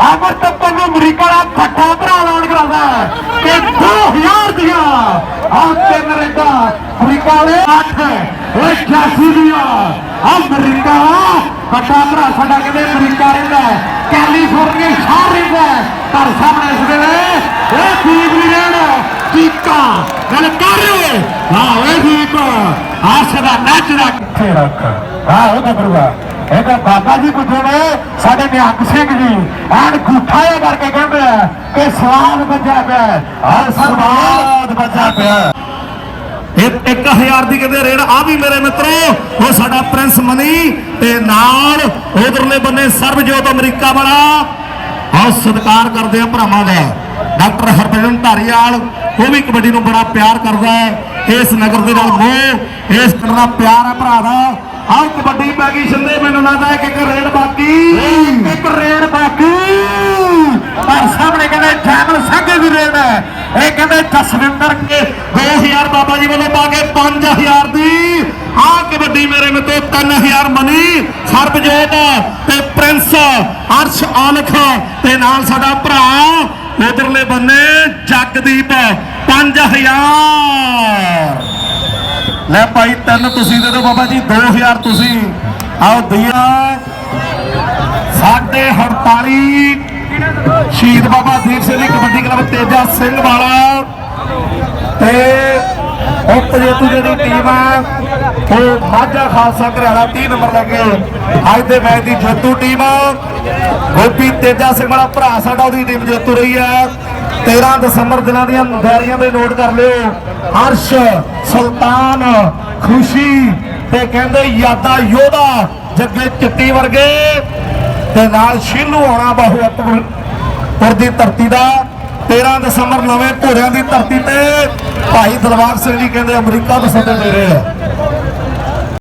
ਅਮਰਤ ਪੰਨੂ ਅਮਰੀਕਾ ਦਾ ਫੱਟਾ ਭਰਾ ਐਲਾਨ ਕਰਾਉਂਦਾ ਕਿ 2000 ਦੀਆਂ। ਆਹ ਟੈਨਰੇ ਦਾ ਅਮਰੀਕਾ ਵਾਲੇ 8 ਓਏ 86 ਦੀਆਂ ਅਮਰੀਕਾ ਫੱਟਾ ਭਰਾ ਸਾਡਾ ਕਹਿੰਦੇ ਅਮਰੀਕਾ ਰਹਿੰਦਾ ਕੈਲੀਫੋਰਨੀਆ ਸ਼ਹਿਰ ਰਹਿੰਦਾ ਹੈ। ਪਰ ਸਾਹਮਣੇ ਇਸ ਵੇਲੇ। ਉਹ ਦੀਪ ਵੀ ਰਹਿਣਾ ਚੀਕਾ। ਗੱਲ ਕਰ ਰਹੇ ਹਾਂ। ਓਏ ਦੀਪ ਆਸ ਦਾ ਨੱਚ ਕਿੱਥੇ ਰੱਖ? ਹਾਂ, ਉਹ ਗੱਭਰੂਆ ਇਹਦਾ ਬਾਬਾ ਜੀ ਪੁੱਛੇ ਸਾਡੇ ਨਿਹੰਗ ਸਿੰਘ ਜੀ, ਐਨ ਗੁੱਠਾ ਇਹ ਕਰਕੇ ਕਹਿੰਦੇ ਆ ਕਿ ਸਵਾਦ ਬੱਜਾ ਪਿਆ ਹਰ ਸਵਾਦ ਬਚਾ ਪਿਆ ਇਹ 1000 ਦੀ ਕਹਿੰਦੇ ਰੇਡ ਆ ਵੀ ਮੇਰੇ ਮਿੱਤਰੋ, ਉਹ ਸਾਡਾ ਪ੍ਰਿੰਸ ਮਨੀ ਤੇ ਨਾਲ ਉਧਰਲੇ ਬੰਨੇ ਸਰਬਜੋਤ ਅਮਰੀਕਾ ਵਾਲਾ। ਆਓ, ਸਤਿਕਾਰ ਕਰਦੇ ਆ ਭਰਾਵਾਂ ਦਾ। ਡਾਕਟਰ ਹਰਭਜਨ ਧਾਰੀਵਾਲ, ਉਹ ਵੀ ਕਬੱਡੀ ਨੂੰ ਬੜਾ ਪਿਆਰ ਕਰਦਾ ਹੈ। ਇਸ ਨਗਰ ਦੇ ਨਾਲ ਮੋਹ, ਇਸ ਨਗਰ ਪਿਆਰ ਹੈ ਭਰਾ ਦਾ। ਆਹ ਕਬੱਡੀ ਪੈ ਛਿੰਦੇ, ਮੈਨੂੰ ਲੱਗਦਾ ਕਿ ਇੱਕ ਰੇਡ ਬਾਕੀ। ਇੱਕ ਰੇਡ ਬਾਕੀ। ਪਰ ਸਾਹਮਣੇ ਕਹਿੰਦੇ ਜੈਮਲ ਸੰਘੇ ਦੀ ਰੇਡ ਹੈ। ਇਹ ਕਹਿੰਦੇ ਜਸਵਿੰਦਰ ਕੇ 2000 ਬਾਬਾ ਜੀ ਵੱਲੋਂ ਪਾ ਕੇ 5000 ਦੀ। ਆਹ ਕਬੱਡੀ ਮੇਰੇ ਮਿੱਤਰੋ 3000 ਮਨੀ ਸਰਬਜੋਤ ਤੇ ਪ੍ਰਿੰਸ ਅਰਸ਼ ਆਲਖ ਤੇ ਨਾਲ ਸਾਡਾ ਭਰਾ ਉਧਰਲੇ ਬੰਨੇ ਜਗਦੀਪ 5000 ਲੈ ਭਾਈ, ਤਿੰਨ ਤੁਸੀਂ ਦੇ ਦਿਓ ਬਾਬਾ ਜੀ 2000 ਤੁਸੀਂ। ਆਓ ਦਈਆ ਸਾਡੇ 48 ਸ਼ਹੀਦ ਬਾਬਾ ਦੀਪ ਸਿੰਘ ਦੀ ਕਬੱਡੀ ਕਲੱਬ ਤੇਜਾ ਸਿੰਘ ਵਾਲਾ ਤੇ ਉਪ ਜੇਤੂ ਜਿਹੜੀ ਟੀਮ ਆ, ਉਹ ਮਾਝਾ ਖਾਲਸਾ ਘਰਿਆਲਾ 30 ਨੰਬਰ ਲੈ ਕੇ ਅੱਜ ਦੇ ਮੈਚ ਦੀ ਜੇਤੂ ਟੀਮ ਗੋਪੀ ਤੇਜਾ ਸਿੰਘ ਵਾਲਾ ਭਰਾ ਸਾਡਾ ਉਹਦੀ ਟੀਮ ਜੇਤੂ ਰਹੀ ਹੈ 13 ਦਸੰਬਰ ਦਿਨਾਂ ਦੀਆਂ ਡਾਇਰੀਆਂ ਦੇ ਨੋਟ ਕਰ ਲਿਓ। ਹਰਸ਼, ਸੁਲਤਾਨ, ਖੁਸ਼ੀ ਤੇ ਕਹਿੰਦੇ ਯਾਦਾ ਯੋਧਾ ਜੱਗੇ ਚਿੱਟੀ ਵਰਗੇ। ਤੇ ਨਾਲ ਸ਼ੀਲੂ ਆਉਣਾ ਬਾਹੂ ਪੁਰ ਦੀ ਧਰਤੀ ਦਾ। 13 ਦਸੰਬਰ ਨਵੇਂ ਘੋੜਿਆਂ ਦੀ ਧਰਤੀ ਤੇ। ਭਾਈ ਦਲਵਾਰ ਸਿੰਘ ਜੀ ਕਹਿੰਦੇ, ਅਮਰੀਕਾ ਤੋਂ ਸੱਦੇ ਦੇ ਰਹੇ ਆ।